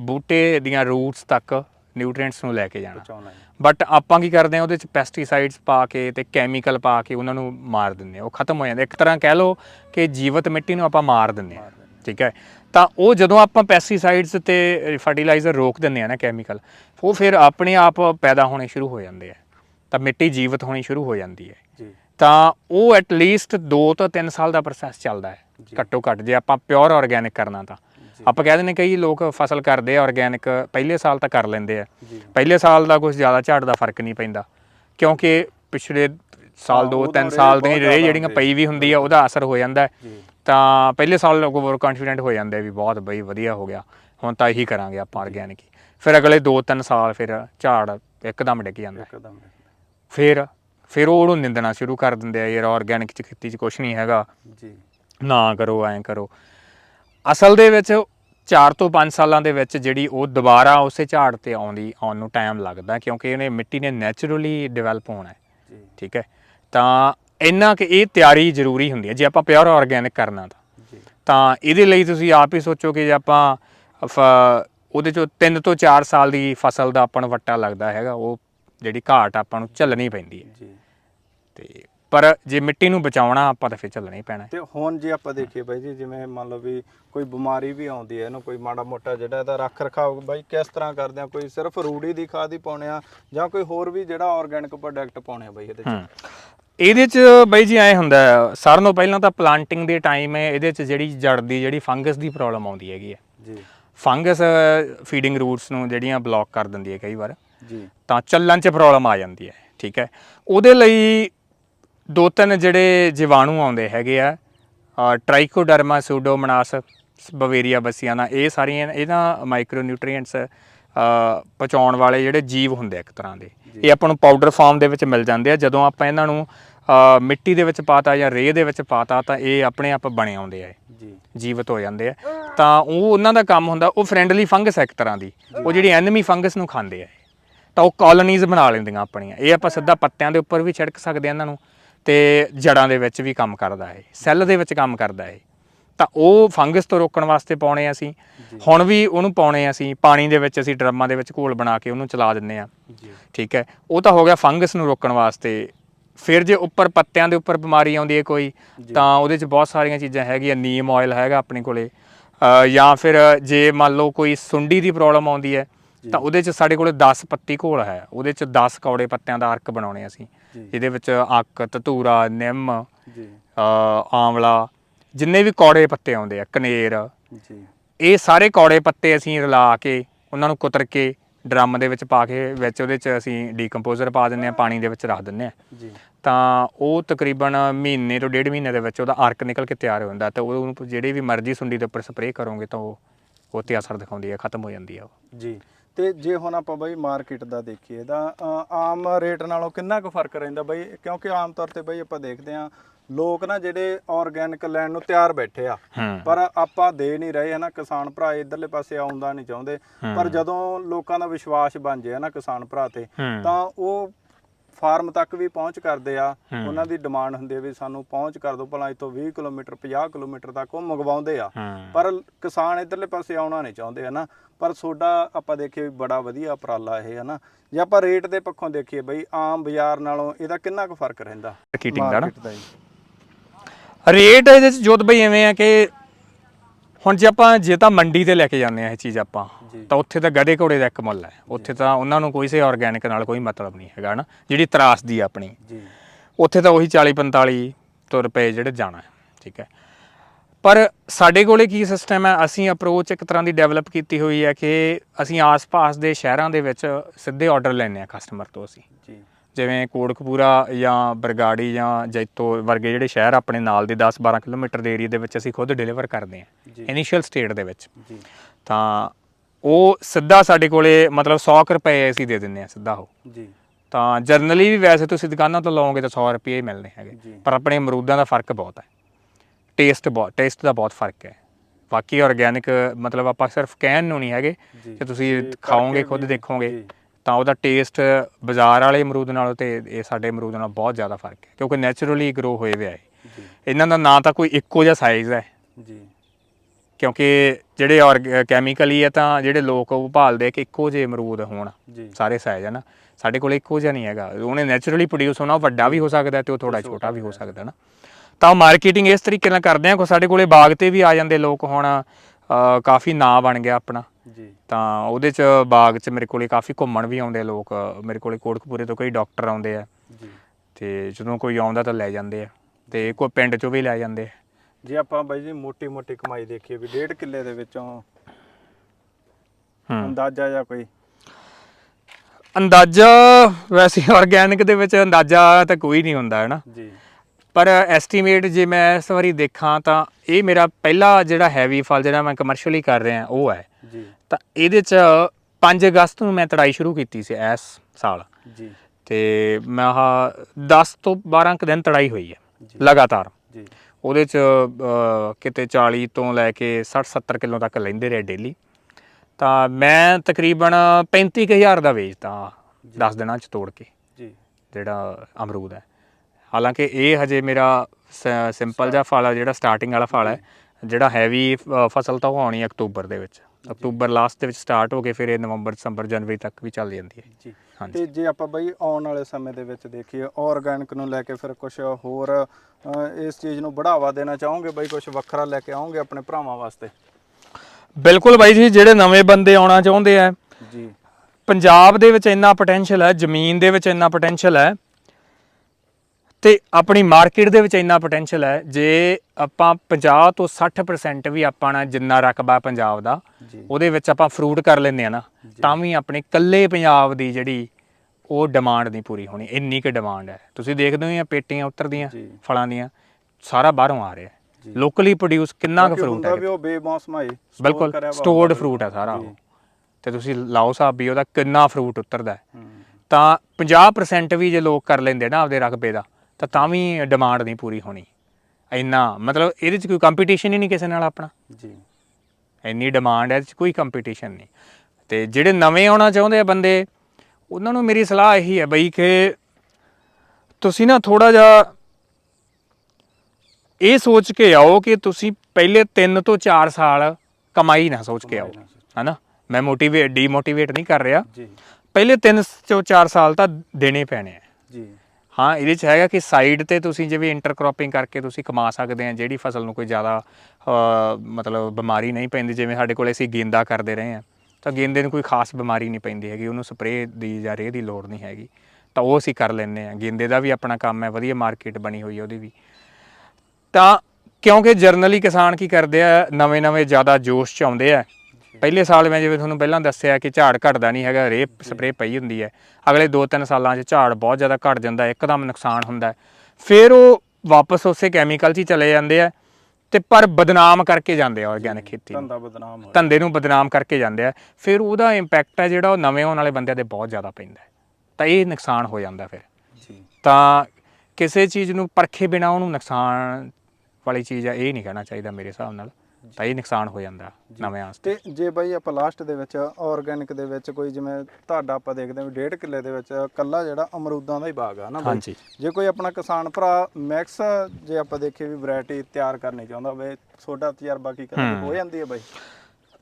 ਬੂਟੇ ਦੀਆਂ ਰੂਟਸ ਤੱਕ ਨਿਊਟ੍ਰੀਐਂਟਸ ਨੂੰ ਲੈ ਕੇ ਜਾਣਾ। ਬਟ ਆਪਾਂ ਕੀ ਕਰਦੇ ਆ ਉਹਦੇ ਚ ਪੈਸਟੀਸਾਈਡਸ ਪਾ ਕੇ ਤੇ ਕੈਮੀਕਲ ਪਾ ਕੇ ਉਹਨਾਂ ਨੂੰ ਮਾਰ ਦਿੰਦੇ ਆ। ਉਹ ਖਤਮ ਹੋ ਜਾਂਦੇ ਇੱਕ ਤਰ੍ਹਾਂ ਕਹਿ ਲਓ ਕਿ ਜੀਵਤ ਮਿੱਟੀ ਨੂੰ ਆਪਾਂ ਮਾਰ ਦਿੰਦੇ ਆ। ਠੀਕ ਹੈ? ਤਾਂ ਉਹ ਜਦੋਂ ਆਪਾਂ ਪੈਸਟੀਸਾਈਡਸ ਤੇ ਫਰਟੀਲਾਈਜ਼ਰ ਰੋਕ ਦਿੰਦੇ ਆ ਨਾ ਕੈਮੀਕਲ ਉਹ ਫਿਰ ਆਪਣੇ ਆਪ ਪੈਦਾ ਹੋਣੇ ਸ਼ੁਰੂ ਹੋ ਜਾਂਦੇ ਆ। ਤਾਂ ਮਿੱਟੀ ਜੀਵਤ ਹੋਣੀ ਸ਼ੁਰੂ ਹੋ ਜਾਂਦੀ ਹੈ। ਜੀ। ਤਾਂ ਉਹ ਐਟ ਲੀਸਟ 2 ਤੋਂ 3 ਸਾਲ ਦਾ ਪ੍ਰੋਸੈਸ ਚੱਲਦਾ ਹੈ। ਘੱਟੋ ਘੱਟ ਜੇ ਆਪਾਂ ਪਿਓਰ ਆਰਗੈਨਿਕ ਕਰਨਾ ਤਾਂ। ਆਪਾਂ ਕਹਿ ਦਿੰਦੇ ਕਈ ਲੋਕ ਫਸਲ ਕਰਦੇ ਆ ਆਰਗੈਨਿਕ ਪਹਿਲੇ ਸਾਲ ਤਾਂ ਕਰ ਲੈਂਦੇ ਆ। ਪਹਿਲੇ ਸਾਲ ਦਾ ਕੁਝ ਜ਼ਿਆਦਾ ਝਾੜ ਦਾ ਫ਼ਰਕ ਨਹੀਂ ਪੈਂਦਾ। ਕਿਉਂਕਿ ਪਿਛਲੇ ਸਾਲ ਹਾਂ, 2 ਉਦੋਂ 3 ਰੇਹ ਸਾਲ ਬਹੁਤ ਦੀ ਰੇ ਜਿਹੜੀਆਂ ਪਈ ਵੀ ਹੁੰਦੀ ਆ ਉਹਦਾ ਅਸਰ ਹੋ ਜਾਂਦਾ ਤਾਂ ਪਹਿਲੇ ਸਾਲ ਲੋਕ ਓਵਰ ਕੌਨਫੀਡੈਂਟ ਹੋ ਜਾਂਦੇ ਵੀ ਬਹੁਤ ਬਈ ਵਧੀਆ ਹੋ ਗਿਆ। ਹੁਣ ਤਾਂ ਇਹੀ ਕਰਾਂਗੇ ਆਪਾਂ ਆਰਗੈਨਿਕ ਫਿਰ ਅਗਲੇ 2-3 ਸਾਲ ਫਿਰ ਝਾੜ ਇੱਕਦਮ ਡਿੱਗ ਜਾਂਦਾ। ਇੱਕਦਮ ਫਿਰ ਫਿਰ ਉਹ ਉਹਨੂੰ ਨਿੰਦਣਾ ਸ਼ੁਰੂ ਕਰ ਦਿੰਦੇ ਆ ਯਾਰ ਆਰਗੈਨਿਕ ਚ ਖੇਤੀ ਚ ਕੁਝ ਨਹੀਂ ਹੈਗਾ। ਜੀ। ਨਾ ਕਰੋ ਐਂ ਕਰੋ। ਅਸਲ ਦੇ ਵਿੱਚ 4 ਤੋਂ 5 ਸਾਲਾਂ ਦੇ ਵਿੱਚ ਜਿਹੜੀ ਉਹ ਦੁਬਾਰਾ ਉਸੇ ਝਾੜ ਤੇ ਆਉਂਦੀ ਆਉਣ ਨੂੰ ਟਾਈਮ ਲੱਗਦਾ ਕਿਉਂਕਿ ਇਹਨੇ ਮਿੱਟੀ ਨੇ ਨੇਚਰਲੀ ਡਿਵੈਲਪ ਹੋਣਾ ਹੈ। ਜੀ। ਠੀਕ ਹੈ? ਤਾਂ ਇੰਨਾ ਕਿ ਇਹ ਤਿਆਰੀ ਜ਼ਰੂਰੀ ਹੁੰਦੀ ਹੈ ਜੇ ਆਪਾਂ ਪਿਓਰ ਆਰਗੈਨਿਕ ਕਰਨਾ ਤਾਂ। ਤਾਂ ਇਹਦੇ ਲਈ ਤੁਸੀਂ ਆਪ ਹੀ ਸੋਚੋ ਕਿ ਜੇ ਆਪਾਂ ਉਹਦੇ ਚੋਂ 3 ਤੋਂ 4 ਸਾਲ ਦੀ ਫਸਲ ਦਾ ਆਪਾਂ ਨੂੰ ਵੱਟਾ ਲੱਗਦਾ ਹੈਗਾ ਉਹ ਜਿਹੜੀ ਘਾਟ ਆਪਾਂ ਨੂੰ ਝੱਲਣੀ ਪੈਂਦੀ ਹੈ। ਜੀ। ਤੇ ਪਰ ਜੇ ਮਿੱਟੀ ਨੂੰ ਬਚਾਉਣਾ ਆਪਾਂ ਤਾਂ ਫਿਰ ਝੱਲਣਾ ਹੀ ਪੈਣਾ। ਹੈ। ਤੇ ਹੁਣ ਜੇ ਆਪਾਂ ਦੇਖੀਏ ਬਾਈ ਜੀ ਜਿਵੇਂ ਮੰਨ ਲਓ ਵੀ ਕੋਈ ਬਿਮਾਰੀ ਵੀ ਆਉਂਦੀ ਹੈ ਇਹਨੂੰ ਕੋਈ ਮਾੜਾ ਮੋਟਾ ਜਿਹੜਾ ਇਹਦਾ ਰੱਖ ਰਖਾਵ ਬਾਈ ਕਿਸ ਤਰ੍ਹਾਂ ਕਰਦੇ ਆ? ਕੋਈ ਸਿਰਫ ਰੂੜੀ ਦੀ ਖਾਦ ਹੀ ਪਾਉਣੇ ਆ ਜਾਂ ਕੋਈ ਹੋਰ ਵੀ ਜਿਹੜਾ ਆਰਗੈਨਿਕ ਪ੍ਰੋਡਕਟ ਪਾਉਣੇ ਆ ਬਾਈ ਇਹਦੇ ਚ? ਹੂੰ। ਇਹਦੇ ਚ ਬਈ ਜੀ ਐ ਹੁੰਦਾ ਹੈ, ਸਾਰਿਆਂ ਤੋਂ ਪਹਿਲਾਂ ਤਾਂ ਪਲਾਂਟਿੰਗ ਦੇ ਟਾਈਮ ਹੈ ਇਹਦੇ ਚ ਜਿਹੜੀ ਜੜ ਦੀ ਜਿਹੜੀ ਫੰਗਸ ਦੀ ਪ੍ਰੋਬਲਮ ਆਉਂਦੀ ਹੈਗੀ ਹੈ। ਜੀ। ਫੰਗਸ ਫੀਡਿੰਗ ਰੂਟਸ ਨੂੰ ਜਿਹੜੀਆਂ ਬਲੌਕ ਕਰ ਦਿੰਦੀ ਹੈ ਕਈ ਵਾਰ। ਜੀ। ਤਾਂ ਚੱਲਣ 'ਚ ਪ੍ਰੋਬਲਮ ਆ ਜਾਂਦੀ ਹੈ ਠੀਕ ਹੈ। ਉਹਦੇ ਲਈ ਦੋ ਤਿੰਨ ਜਿਹੜੇ ਜੀਵਾਣੂ ਆਉਂਦੇ ਹੈਗੇ ਆ ਟ੍ਰਾਈਕੋਡਰਮਾ ਸੂਡੋਮੋਨਾਸ ਬਵੇਰੀਆ ਬਸੀਆਨਾ ਇਹ ਸਾਰੀਆਂ ਇਹਨਾਂ ਮਾਈਕਰੋ ਨਿਊਟ੍ਰੀਐਂਟਸ ਪਹੁੰਚਾਉਣ ਵਾਲੇ ਜਿਹੜੇ ਜੀਵ ਹੁੰਦੇ ਆ ਇੱਕ ਤਰ੍ਹਾਂ ਦੇ। ਇਹ ਆਪਾਂ ਨੂੰ ਪਾਊਡਰ ਫਾਰਮ ਦੇ ਵਿੱਚ ਮਿਲ ਜਾਂਦੇ ਆ। ਜਦੋਂ ਆਪਾਂ ਇਹਨਾਂ ਨੂੰ ਮਿੱਟੀ ਦੇ ਵਿੱਚ ਪਾਤਾ ਜਾਂ ਰੇਹ ਦੇ ਵਿੱਚ ਪਾਤਾ ਤਾਂ ਇਹ ਆਪਣੇ ਆਪ ਬਣੇ ਆਉਂਦੇ ਆ। ਜੀ। ਜੀਵਤ ਹੋ ਜਾਂਦੇ ਆ। ਤਾਂ ਉਹ ਉਹਨਾਂ ਦਾ ਕੰਮ ਹੁੰਦਾ ਉਹ ਫ੍ਰੈਂਡਲੀ ਫੰਗਸ ਹੈ ਇੱਕ ਤਰ੍ਹਾਂ ਦੀ। ਉਹ ਜਿਹੜੀ ਐਨਮੀ ਫੰਗਸ ਨੂੰ ਖਾਂਦੇ ਆ। ਤਾਂ ਉਹ ਕਾਲੋਨੀਜ਼ ਬਣਾ ਲੈਂਦੀਆਂ ਆਪਣੀਆਂ। ਇਹ ਆਪਾਂ ਸਿੱਧਾ ਪੱਤਿਆਂ ਦੇ ਉੱਪਰ ਵੀ ਛਿੜਕ ਸਕਦੇ ਆ ਇਹਨਾਂ ਨੂੰ ਤੇ ਜੜਾਂ ਦੇ ਵਿੱਚ ਵੀ ਕੰਮ ਕਰਦਾ ਹੈ ਸੈੱਲ ਦੇ ਵਿੱਚ ਕੰਮ ਕਰਦਾ ਹੈ ਤਾਂ ਉਹ ਫੰਗਸ ਤੋਂ ਰੋਕਣ ਵਾਸਤੇ ਪਾਉਣੇ ਆ ਅਸੀਂ। ਹੁਣ ਵੀ ਉਹਨੂੰ ਪਾਉਣੇ ਆ ਅਸੀਂ ਪਾਣੀ ਦੇ ਵਿੱਚ ਅਸੀਂ ਡਰਮਾਂ ਦੇ ਵਿੱਚ ਘੋਲ ਬਣਾ ਕੇ ਉਹਨੂੰ ਚਲਾ ਦਿੰਨੇ ਆ। ਠੀਕ ਹੈ ਉਹ ਤਾਂ ਹੋ ਗਿਆ ਫੰਗਸ ਨੂੰ ਰੋਕਣ ਵਾਸਤੇ। ਫਿਰ ਜੇ ਉੱਪਰ ਪੱਤਿਆਂ ਦੇ ਉੱਪਰ ਬਿਮਾਰੀ ਆਉਂਦੀ ਹੈ ਕੋਈ ਤਾਂ ਉਹਦੇ 'ਚ ਬਹੁਤ ਸਾਰੀਆਂ ਚੀਜ਼ਾਂ ਹੈਗੀਆਂ ਨੀਮ ਆਇਲ ਹੈਗਾ ਆਪਣੇ ਕੋਲੇ। ਜਾਂ ਫਿਰ ਜੇ ਮੰਨ ਲਓ ਕੋਈ ਸੁੰਡੀ ਦੀ ਪ੍ਰੋਬਲਮ ਆਉਂਦੀ ਹੈ ਤਾਂ ਉਹਦੇ 'ਚ ਸਾਡੇ ਕੋਲੇ 10 ਪੱਤੀ ਘੋਲ ਹੈ। ਉਹਦੇ 'ਚ 10 ਕੌੜੇ ਪੱਤਿਆਂ ਦਾ ਅਰਕ ਬਣਾਉਣੇ ਅਸੀਂ। ਜਿਹਦੇ ਵਿੱਚ ਅੱਕ ਧਤੂਰਾ ਨਿੰਮ ਜੀ। ਆਂਵਲਾ ਜਿੰਨੇ ਵੀ ਕੌੜੇ ਪੱਤੇ ਆਉਂਦੇ ਆ ਕਨੇਰ ਜੀ। ਇਹ ਸਾਰੇ ਕੌੜੇ ਪੱਤੇ ਅਸੀਂ ਰਲਾ ਕੇ ਉਹਨਾਂ ਨੂੰ ਕੁਤਰ ਕੇ ਡਰਮ ਦੇ ਵਿੱਚ ਪਾ ਕੇ ਵਿੱਚ ਉਹਦੇ 'ਚ ਅਸੀਂ ਡੀਕੰਪੋਜ਼ਰ ਪਾ ਦਿੰਨੇ ਆ ਪਾਣੀ ਦੇ ਵਿੱਚ ਰੱਖ ਦਿੰਨੇ ਆ ਜੀ। ਤਾਂ ਉਹ ਤਕਰੀਬਨ ਮਹੀਨੇ ਤੋਂ ਡੇਢ ਮਹੀਨੇ ਦੇ ਵਿੱਚ ਉਹਦਾ ਆਰਕ ਨਿਕਲ ਕੇ ਤਿਆਰ ਹੋ ਜਾਂਦਾ ਤੇ ਉਹਨੂੰ ਜਿਹੜੀ ਵੀ ਮਰਜ਼ੀ ਸੁੰਡੀ ਦੇ ਉੱਪਰ ਸਪਰੇਅ ਕਰੋਗੇ ਤਾਂ ਉਹ ਉਹ ਤੇ ਅਸਰ ਦਿਖਾਉਂਦੀ ਹੈ ਖਤਮ ਹੋ ਜਾਂਦੀ ਹੈ ਉਹ। ਜੀ। ਤੇ ਜੇ ਹੁਣ ਆਪਾਂ ਬਾਈ ਮਾਰਕੀਟ ਦਾ ਦੇਖੀਏ ਤਾਂ ਅ, ਆਮ ਰੇਟ ਨਾਲੋਂ ਕਿੰਨਾ ਕੁ ਫ਼ਰਕ ਰਹਿੰਦਾ ਬਾਈ? ਕਿਉਂਕਿ ਆਮ ਤੌਰ ਤੇ ਬਾਈ ਆਪਾਂ ਦੇਖਦੇ ਆ ਲੋਕ ਨਾ ਜਿਹੜੇ ਆਰਗੈਨਿਕ ਲੈਣ ਨੂੰ ਤਿਆਰ ਬੈਠੇ ਆ ਹੂੰ। ਪਰ ਆਪਾਂ ਦੇ ਨਹੀਂ ਰਹੇ ਹਨਾ? ਕਿਸਾਨ ਭਰਾ ਇਧਰਲੇ ਪਾਸੇ ਆਉਂਦਾ ਨਹੀਂ ਚਾਹੁੰਦੇ। ਪਰ ਜਦੋਂ ਲੋਕਾਂ ਦਾ ਵਿਸ਼ਵਾਸ ਬਣ ਜਾਏ ਨਾ ਕਿਸਾਨ ਭਰਾ ਤੇ ਹੂੰ। ਤਾਂ ਉਹ ਫਾਰਮ ਤੱਕ ਵੀ ਪਹੁੰਚ ਕਰਦੇ ਆ ਉਹਨਾਂ ਦੀ ਡਿਮਾਂਡ ਹੁੰਦੀ ਹੈ ਵੀ ਸਾਨੂੰ ਪਹੁੰਚ ਕਰ ਦਿਓ ਭਲਾ ਇੱਥੋਂ 20 ਕਿਲੋਮੀਟਰ 50 ਕਿਲੋਮੀਟਰ ਤੱਕ ਉਹ ਮੰਗਵਾਉਂਦੇ ਆ। ਪਰ ਕਿਸਾਨ ਇਧਰਲੇ ਪਾਸੇ ਆਉਣਾ ਨਹੀਂ ਚਾਹੁੰਦੇ ਹਨਾ? ਪਰ ਤੁਹਾਡਾ ਆਪਾਂ ਦੇਖੀਏ ਵੀ ਬੜਾ ਵਧੀਆ ਉਪਰਾਲਾ ਇਹ ਹਨਾ? ਜੇ ਆਪਾਂ ਰੇਟ ਦੇ ਪੱਖੋਂ ਦੇਖੀਏ ਬਈ ਆਮ ਬਾਜ਼ਾਰ ਨਾਲੋਂ ਇਹਦਾ ਕਿੰਨਾ ਕੁ ਫ਼ਰਕ ਰਹਿੰਦਾ? ਦਾ ਨਾ। ਰੇਟ ਇਹਦੇ 'ਚ ਜੋਤ ਬਈ ਐਵੇਂ ਆ ਕਿ ਹੁਣ ਜੇ ਆਪਾਂ ਜੇ ਤਾਂ ਮੰਡੀ ਤੇ ਲੈ ਕੇ ਜਾਂਦੇ ਆ ਇਹ ਚੀਜ਼ ਆਪਾਂ। ਤਾਂ ਉੱਥੇ ਤਾਂ ਗਧੇ ਘੋੜੇ ਦਾ ਇੱਕ ਮੁੱਲ ਹੈ। ਉੱਥੇ ਤਾਂ ਉਹਨਾਂ ਨੂੰ ਕੋਈ ਸੇ ਆਰਗੈਨਿਕ ਨਾਲ ਕੋਈ ਮਤਲਬ ਨਹੀਂ ਹੈਗਾ ਨਾ ਜਿਹੜੀ ਤਰਾਸ ਦੀ ਆਪਣੀ। ਜੀ। ਉੱਥੇ ਤਾਂ ਉਹੀ 40 45 ਤੋਂ ਰੁਪਏ ਜਿਹੜੇ ਜਾਣਾ ਹੈ ਠੀਕ ਹੈ। ਪਰ ਸਾਡੇ ਕੋਲੇ ਕੀ ਸਿਸਟਮ ਹੈ ਅਸੀਂ ਅਪਰੋਚ ਇੱਕ ਤਰ੍ਹਾਂ ਦੀ ਡਿਵੈਲਪ ਕੀਤੀ ਹੋਈ ਹੈ ਕਿ ਅਸੀਂ ਆਸ-ਪਾਸ ਦੇ ਸ਼ਹਿਰਾਂ ਦੇ ਵਿੱਚ ਸਿੱਧੇ ਆਰਡਰ ਲੈਂਦੇ ਆ ਕਸਟਮਰ ਤੋਂ ਅਸੀਂ। ਜੀ। ਜਿਵੇਂ ਕੋਟਕਪੂਰਾ ਜਾਂ ਬਰਗਾੜੀ ਜਾਂ ਜੈਤੋ ਵਰਗੇ ਜਿਹੜੇ ਸ਼ਹਿਰ ਆਪਣੇ ਨਾਲ ਦੇ 10-12 ਕਿਲੋਮੀਟਰ ਦੇ ਏਰੀਆ ਦੇ ਵਿੱਚ ਅਸੀਂ ਖੁਦ ਡਿਲੀਵਰ ਕਰਦੇ ਹਾਂ। ਇਨੀਸ਼ੀਅਲ ਸਟੇਟ ਦੇ ਵਿੱਚ ਜੀ ਤਾਂ ਉਹ ਸਿੱਧਾ ਸਾਡੇ ਕੋਲੇ ਮਤਲਬ 100 ਕੁ ਰੁਪਏ ਅਸੀਂ ਦੇ ਦਿੰਦੇ ਹਾਂ ਸਿੱਧਾ ਉਹ ਜੀ ਤਾਂ ਜਰਨਲੀ ਵੀ ਵੈਸੇ ਤੁਸੀਂ ਦੁਕਾਨਾਂ ਤੋਂ ਲਓਗੇ ਤਾਂ 100 ਰੁਪਏ ਹੀ ਮਿਲਣੇ ਹੈਗੇ। ਪਰ ਆਪਣੇ ਅਮਰੂਦਾਂ ਦਾ ਫ਼ਰਕ ਬਹੁਤ ਹੈ ਟੇਸਟ ਬਹੁਤ ਟੇਸਟ ਦਾ ਬਹੁਤ ਫ਼ਰਕ ਹੈ ਬਾਕੀ ਆਰਗੈਨਿਕ ਮਤਲਬ ਆਪਾਂ ਸਿਰਫ ਕਹਿਣ ਨੂੰ ਨਹੀਂ ਹੈਗੇ ਜੀ। ਜੇ ਤੁਸੀਂ ਖਾਓਗੇ ਖੁਦ ਦੇਖੋਗੇ। ਤਾਂ ਉਹਦਾ ਟੇਸਟ ਬਾਜ਼ਾਰ ਵਾਲੇ ਅਮਰੂਦ ਨਾਲੋਂ ਤੇ ਇਹ ਸਾਡੇ ਅਮਰੂਦ ਨਾਲ ਬਹੁਤ ਜ਼ਿਆਦਾ ਫ਼ਰਕ ਹੈ ਕਿਉਂਕਿ ਨੇਚਰਲੀ ਗਰੋ ਹੋਏ ਹੋਏ ਆ ਇਹ। ਜੀ। ਇਹਨਾਂ ਦਾ ਨਾ ਤਾਂ ਕੋਈ ਇੱਕੋ ਜਿਹਾ ਸਾਈਜ਼ ਹੈ। ਜੀ। ਕਿਉਂਕਿ ਜਿਹੜੇ ਔਰ ਕੈਮੀਕਲੀ ਹੈ ਤਾਂ ਜਿਹੜੇ ਲੋਕ ਉਹ ਭਾਲਦੇ ਕਿ ਇੱਕੋ ਜਿਹੇ ਅਮਰੂਦ ਹੋਣ। ਸਾਰੇ ਸਾਈਜ਼ ਹੈ ਨਾ। ਸਾਡੇ ਕੋਲ ਇੱਕੋ ਜਿਹਾ ਨਹੀਂ ਹੈਗਾ। ਉਹਨੇ ਨੇਚਰਲੀ ਪ੍ਰੋਡਿਊਸ ਹੋਣਾ ਵੱਡਾ ਵੀ ਹੋ ਸਕਦਾ ਤੇ ਉਹ ਥੋੜਾ ਛੋਟਾ ਵੀ ਹੋ ਸਕਦਾ ਨਾ। ਤਾਂ ਮਾਰਕੀਟਿੰਗ ਇਸ ਤਰੀਕੇ ਨਾਲ ਕਰਦੇ ਆ ਕੋ ਸਾਡੇ ਕੋਲੇ ਬਾਗ ਤੇ ਵੀ ਆ ਜਾਂਦੇ ਲੋਕ ਹੁਣ ਕਾਫੀ ਨਾਂ ਬਣ ਗਿਆ ਆਪਣਾ। ਤਾਂ ਉਹਦੇ ਚ ਬਾਗ ਚ ਮੇਰੇ ਕੋਲੇ ਕਾਫੀ ਘੁੰਮਣ ਵੀ ਆਉਂਦੇ ਲੋਕ। ਮੇਰੇ ਕੋਲੇ ਕੋਟਕਪੂਰੇ ਤੋਂ ਕਈ ਡਾਕਟਰ ਆਉਂਦੇ ਆ। ਜੀ। ਤੇ ਜਦੋਂ ਕੋਈ ਆਉਂਦਾ ਤਾਂ ਲੈ ਜਾਂਦੇ ਆ। ਤੇ ਕੋਈ ਪਿੰਡ ਚੋਂ ਵੀ ਲੈ ਜਾਂਦੇ ਆ। ਜੇ ਆਪਾਂ ਬਾਈ ਜੀ ਮੋਟੀ ਮੋਟੀ ਕਮਾਈ ਦੇਖੀਏ ਵੀ ਡੇਢ ਕਿੱਲੇ ਦੇ ਵਿੱਚੋਂ ਹੂੰ। ਅੰਦਾਜ਼ਾ ਜਾਂ ਕੋਈ? ਅੰਦਾਜ਼ਾ ਵੈਸੇ ਆਰਗੈਨਿਕ ਦੇ ਵਿੱਚ ਅੰਦਾਜ਼ਾ ਤਾਂ ਕੋਈ ਨਹੀਂ ਹੁੰਦਾ ਹੈ ਨਾ? ਜੀ। ਪਰ ਐਸਟੀਮੇਟ ਜੇ ਮੈਂ ਇਸ ਵਾਰੀ ਦੇਖਾਂ ਤਾਂ ਇਹ ਮੇਰਾ ਪਹਿਲਾ ਜਿਹੜਾ ਹੈਵੀ ਫਲ ਜਿਹੜਾ ਮੈਂ ਕਮਰਸ਼ੀਅਲੀ ਕਰ ਰਿਹਾ ਉਹ ਹੈ। ਜੀ। ਤਾਂ ਇਹਦੇ ਚ 5 ਅਗਸਤ ਨੂੰ ਮੈਂ ਤੜਾਈ ਸ਼ੁਰੂ ਕੀਤੀ ਸੀ ਇਸ ਸਾਲ। ਜੀ। ਤੇ ਮੈਂ ਆਹ 10 ਤੋਂ 12 ਕੁ ਦਿਨ ਤੜਾਈ ਹੋਈ ਹੈ। ਲਗਾਤਾਰ। ਜੀ। ਉਹਦੇ ਚ ਅਹ, ਕਿਤੇ 40 ਤੋਂ ਲੈ ਕੇ 60 70 ਕਿਲੋ ਤੱਕ ਲੈਂਦੇ ਰਹੇ ਡੇਲੀ ਤਾਂ ਮੈਂ ਤਕਰੀਬਨ 35000 ਦਾ ਵੇਚਦਾ 10 ਦਿਨਾਂ ਚ ਤੋੜ ਕੇ ਜੀ। ਜਿਹੜਾ ਅਮਰੂਦ ਹੈ। ਹਾਲਾਂਕਿ ਇਹ ਹਜੇ ਮੇਰਾ ਸਿੰਪਲ ਜਿਹਾ ਫਲ ਹੈ ਜਿਹੜਾ ਸਟਾਰਟਿੰਗ ਵਾਲਾ ਫਲ ਹੈ ਜਿਹੜਾ ਹੈਵੀ ਫਸਲ ਤਾਂ ਉਹ ਆਉਣੀ ਹੈ ਅਕਤੂਬਰ ਦੇ ਵਿੱਚ। ਅਕਤੂਬਰ ਲਾਸਟ ਦੇ ਵਿੱਚ ਸਟਾਰਟ ਹੋ ਕੇ ਫਿਰ ਇਹ ਨਵੰਬਰ ਦਸੰਬਰ ਜਨਵਰੀ ਤੱਕ ਵੀ ਚੱਲ ਜਾਂਦੀ ਹੈ। ਜੀ। ਤੇ ਜੇ ਆਪਾਂ ਬਈ ਆਉਣ ਵਾਲੇ ਸਮੇਂ ਦੇ ਵਿੱਚ ਦੇਖੀਏ ਆਰਗੈਨਿਕ ਨੂੰ ਲੈ ਕੇ ਫਿਰ ਕੁਝ ਹੋਰ ਇਸ ਚੀਜ਼ ਨੂੰ ਬੜਾਵਾ ਦੇਣਾ ਚਾਹੋਗੇ ਬਈ? ਕੁਝ ਵੱਖਰਾ ਲੈ ਕੇ ਆਓਗੇ ਆਪਣੇ ਭਰਾਵਾਂ ਵਾਸਤੇ? ਬਿਲਕੁਲ ਬਾਈ ਜੀ ਜਿਹੜੇ ਨਵੇਂ ਬੰਦੇ ਆਉਣਾ ਚਾਹੁੰਦੇ ਆ ਜੀ। ਪੰਜਾਬ ਦੇ ਵਿੱਚ ਇੰਨਾ ਪੋਟੈਂਸ਼ੀਅਲ ਹੈ ਜ਼ਮੀਨ ਦੇ ਵਿੱਚ ਇੰਨਾ ਪੋਟੈਂਸ਼ੀਅਲ ਹੈ ਤੇ ਆਪਣੀ ਮਾਰਕੀਟ ਦੇ ਵਿੱਚ ਇੰਨਾ ਪੋਟੈਂਸ਼ੀਅਲ ਹੈ ਜੇ ਆਪਾਂ 50 ਤੋਂ 60% ਵੀ ਆਪਾਂ ਨਾਲ ਜਿੰਨਾ ਰਕਬਾ ਪੰਜਾਬ ਦਾ ਉਹਦੇ ਵਿੱਚ ਆਪਾਂ ਫਰੂਟ ਕਰ ਲੈਂਦੇ ਆ ਨਾ ਤਾਂ ਵੀ ਆਪਣੇ ਕੱਲੇ ਪੰਜਾਬ ਦੀ ਜਿਹੜੀ ਉਹ ਡਿਮਾਂਡ ਨਹੀਂ ਪੂਰੀ ਹੋਣੀ ਇੰਨੀ ਕੁ ਡਿਮਾਂਡ ਹੈ। ਤੁਸੀਂ ਦੇਖਦੇ ਹੋ ਇਹ ਪੇਟੀਆਂ ਉਤਰਦੀਆਂ। ਫਲਾਂ ਦੀਆਂ ਸਾਰਾ ਬਾਹਰੋਂ ਆ ਰਿਹਾ। ਲੋਕਲੀ ਪ੍ਰੋਡਿਊਸ ਕਿੰਨਾ ਕੁ ਫਰੂਟ ਹੈ ਉਹ ਬੇਮੌਸਮਾ ਹੀ store ਬਿਲਕੁਲ ਸਟੋਰਡ ਫਰੂਟ ਹੈ ਸਾਰਾ। ਉਹ। ਤੇ ਤੁਸੀਂ ਲਾਓ ਸਾਹਿਬ ਵੀ ਉਹਦਾ ਕਿੰਨਾ ਫਰੂਟ ਉਤਰਦਾ ਤਾਂ 50% ਵੀ ਜੇ ਲੋਕ ਕਰ ਲੈਂਦੇ ਨਾ ਆਪਦੇ ਰਕਬੇ ਦਾ ਤਾਂ ਤਾਂ ਵੀ ਡਿਮਾਂਡ ਨਹੀਂ ਪੂਰੀ ਹੋਣੀ। ਇੰਨਾ ਮਤਲਬ ਇਹਦੇ 'ਚ ਕੋਈ ਕੰਪੀਟੀਸ਼ਨ ਹੀ ਨਹੀਂ ਕਿਸੇ ਨਾਲ ਆਪਣਾ। ਜੀ। ਇੰਨੀ ਡਿਮਾਂਡ ਹੈ ਇਹਦੇ 'ਚ ਕੋਈ ਕੰਪੀਟੀਸ਼ਨ ਨਹੀਂ। ਤੇ ਜਿਹੜੇ ਨਵੇਂ ਆਉਣਾ ਚਾਹੁੰਦੇ ਆ ਬੰਦੇ ਉਹਨਾਂ ਨੂੰ ਮੇਰੀ ਸਲਾਹ ਇਹੀ ਹੈ ਬਈ ਕਿ ਤੁਸੀਂ ਨਾ ਥੋੜਾ ਜਿਹਾ ਇਹ ਸੋਚ ਕੇ ਆਓ ਕਿ ਤੁਸੀਂ ਪਹਿਲੇ 3 ਤੋਂ 4 ਸਾਲ ਕਮਾਈ ਨਾ ਸੋਚ ਕੇ ਆਓ। ਹਨਾ? ਮੈਂ ਮੋਟੀਵੇਟ ਡੀਮੋਟੀਵੇਟ ਨਹੀਂ ਕਰ ਰਿਹਾ। ਜੀ। ਪਹਿਲੇ 3 ਤੋਂ 4 ਸਾਲ ਤਾਂ ਦੇਣੇ ਪੈਣੇ ਆ। ਜੀ। ਹਾਂ, ਇਹਦੇ ਚ ਹੈਗਾ ਕਿ ਸਾਈਡ ਤੇ ਤੁਸੀਂ ਜਿਵੇਂ ਇੰਟਰਕ੍ਰੋਪਿੰਗ ਕਰਕੇ ਤੁਸੀਂ ਕਮਾ ਸਕਦੇ ਆ ਜਿਹੜੀ ਫਸਲ ਨੂੰ ਕੋਈ ਜ਼ਿਆਦਾ ਮਤਲਬ ਬਿਮਾਰੀ ਨਹੀਂ ਪੈਂਦੀ, ਜਿਵੇਂ ਸਾਡੇ ਕੋਲ ਅਸੀਂ ਗੇਂਦਾ ਕਰਦੇ ਰਹੇ ਆ ਤਾਂ ਗੇਂਦੇ ਨੂੰ ਕੋਈ ਖਾਸ ਬਿਮਾਰੀ ਨਹੀਂ ਪੈਂਦੀ ਹੈਗੀ, ਉਹਨੂੰ ਸਪਰੇਅ ਦੀ ਜਾਂ ਰੇਹ ਦੀ ਲੋੜ ਨਹੀਂ ਹੈਗੀ, ਤਾਂ ਉਹ ਅਸੀਂ ਕਰ ਲੈਂਦੇ ਆ ਗੇਂਦੇ ਦਾ ਵੀ ਆਪਣਾ ਕੰਮ ਹੈ, ਵਧੀਆ ਮਾਰਕੀਟ ਬਣੀ ਹੋਈ ਹੈ ਉਹਦੀ ਵੀ। ਤਾਂ ਕਿਉਂਕਿ ਜਰਨਲੀ ਕਿਸਾਨ ਕੀ ਕਰਦੇ ਆ ਨਵੇਂ ਨਵੇਂ ਜ਼ਿਆਦਾ ਜੋਸ਼ ਚ ਆਉਂਦੇ ਆ ਪਹਿਲੇ ਸਾਲ ਮੈਂ ਜਿਵੇਂ ਤੁਹਾਨੂੰ ਪਹਿਲਾਂ ਦੱਸਿਆ ਕਿ ਝਾੜ ਘਟਦਾ ਨਹੀਂ ਹੈਗਾ ਰੇ ਸਪਰੇਅ ਪਈ ਹੁੰਦੀ ਹੈ। ਅਗਲੇ 2-3 ਸਾਲਾਂ 'ਚ ਝਾੜ ਬਹੁਤ ਜ਼ਿਆਦਾ ਘਟ ਜਾਂਦਾ ਹੈ, ਇੱਕਦਮ ਨੁਕਸਾਨ ਹੁੰਦਾ। ਫਿਰ ਉਹ ਵਾਪਸ ਉਸੇ ਕੈਮੀਕਲ 'ਚ ਹੀ ਚਲੇ ਜਾਂਦੇ ਆ ਤੇ ਪਰ ਬਦਨਾਮ ਕਰਕੇ ਜਾਂਦੇ ਆ ਆਰਗੈਨਿਕ ਖੇਤੀ ਧੰਦਾ ਬਦਨਾਮ ਧੰਦੇ ਨੂੰ ਬਦਨਾਮ ਕਰਕੇ ਜਾਂਦੇ ਆ। ਫਿਰ ਉਹਦਾ ਇੰਪੈਕਟ ਹੈ ਜਿਹੜਾ ਉਹ ਨਵੇਂ ਆਉਣ ਵਾਲੇ ਬੰਦਿਆਂ ਤੇ ਬਹੁਤ ਜ਼ਿਆਦਾ ਪੈਂਦਾ ਤਾਂ ਇਹ ਨੁਕਸਾਨ ਹੋ ਜਾਂਦਾ ਫਿਰ। ਜੀ। ਤਾਂ ਕਿਸੇ ਚੀਜ਼ ਨੂੰ ਪਰਖੇ ਬਿਨਾ ਉਹਨੂੰ ਨੁਕਸਾਨ ਵਾਲੀ ਚੀਜ਼ ਆ ਇਹ ਨਹੀਂ ਕਹਿਣਾ ਚਾਹੀਦਾ ਮੇਰੇ ਹਿਸਾਬ ਨਾਲ। ਤਾਂ ਇਹ ਨੁਕਸਾਨ ਹੋ ਜਾਂਦਾ ਨਵੇਂ ਵਾਸਤੇ ਤੇ ਜੇ ਬਾਈ ਆਪਾਂ ਲਾਸਟ ਦੇ ਵਿੱਚ ਆਰਗੈਨਿਕ ਦੇ ਵਿੱਚ ਕੋਈ ਜਿਵੇਂ ਤੁਹਾਡਾ ਆਪਾਂ ਦੇਖਦੇ ਹਾਂ ਵੀ ਡੇਢ ਕਿੱਲੇ ਦੇ ਵਿੱਚ ਕੱਲਾ ਜਿਹੜਾ ਅਮਰੂਦਾਂ ਦਾ ਹੀ ਬਾਗ ਆ ਨਾ ਬਾਈ। ਹਾਂਜੀ। ਜੇ ਕੋਈ ਆਪਣਾ ਕਿਸਾਨ ਭਰਾ ਮੈਕਸ ਜੇ ਆਪਾਂ ਦੇਖੀਏ ਵੀ ਵੈਰਾਈਟੀ ਤਿਆਰ ਕਰਨੀ ਚਾਹੁੰਦਾ ਹੋਵੇ ਤੁਹਾਡਾ ਤਜਰਬਾ ਕੀ ਕਦੇ ਹੂੰ। ਜਾਂਦੀ ਹੈ ਬਾਈ।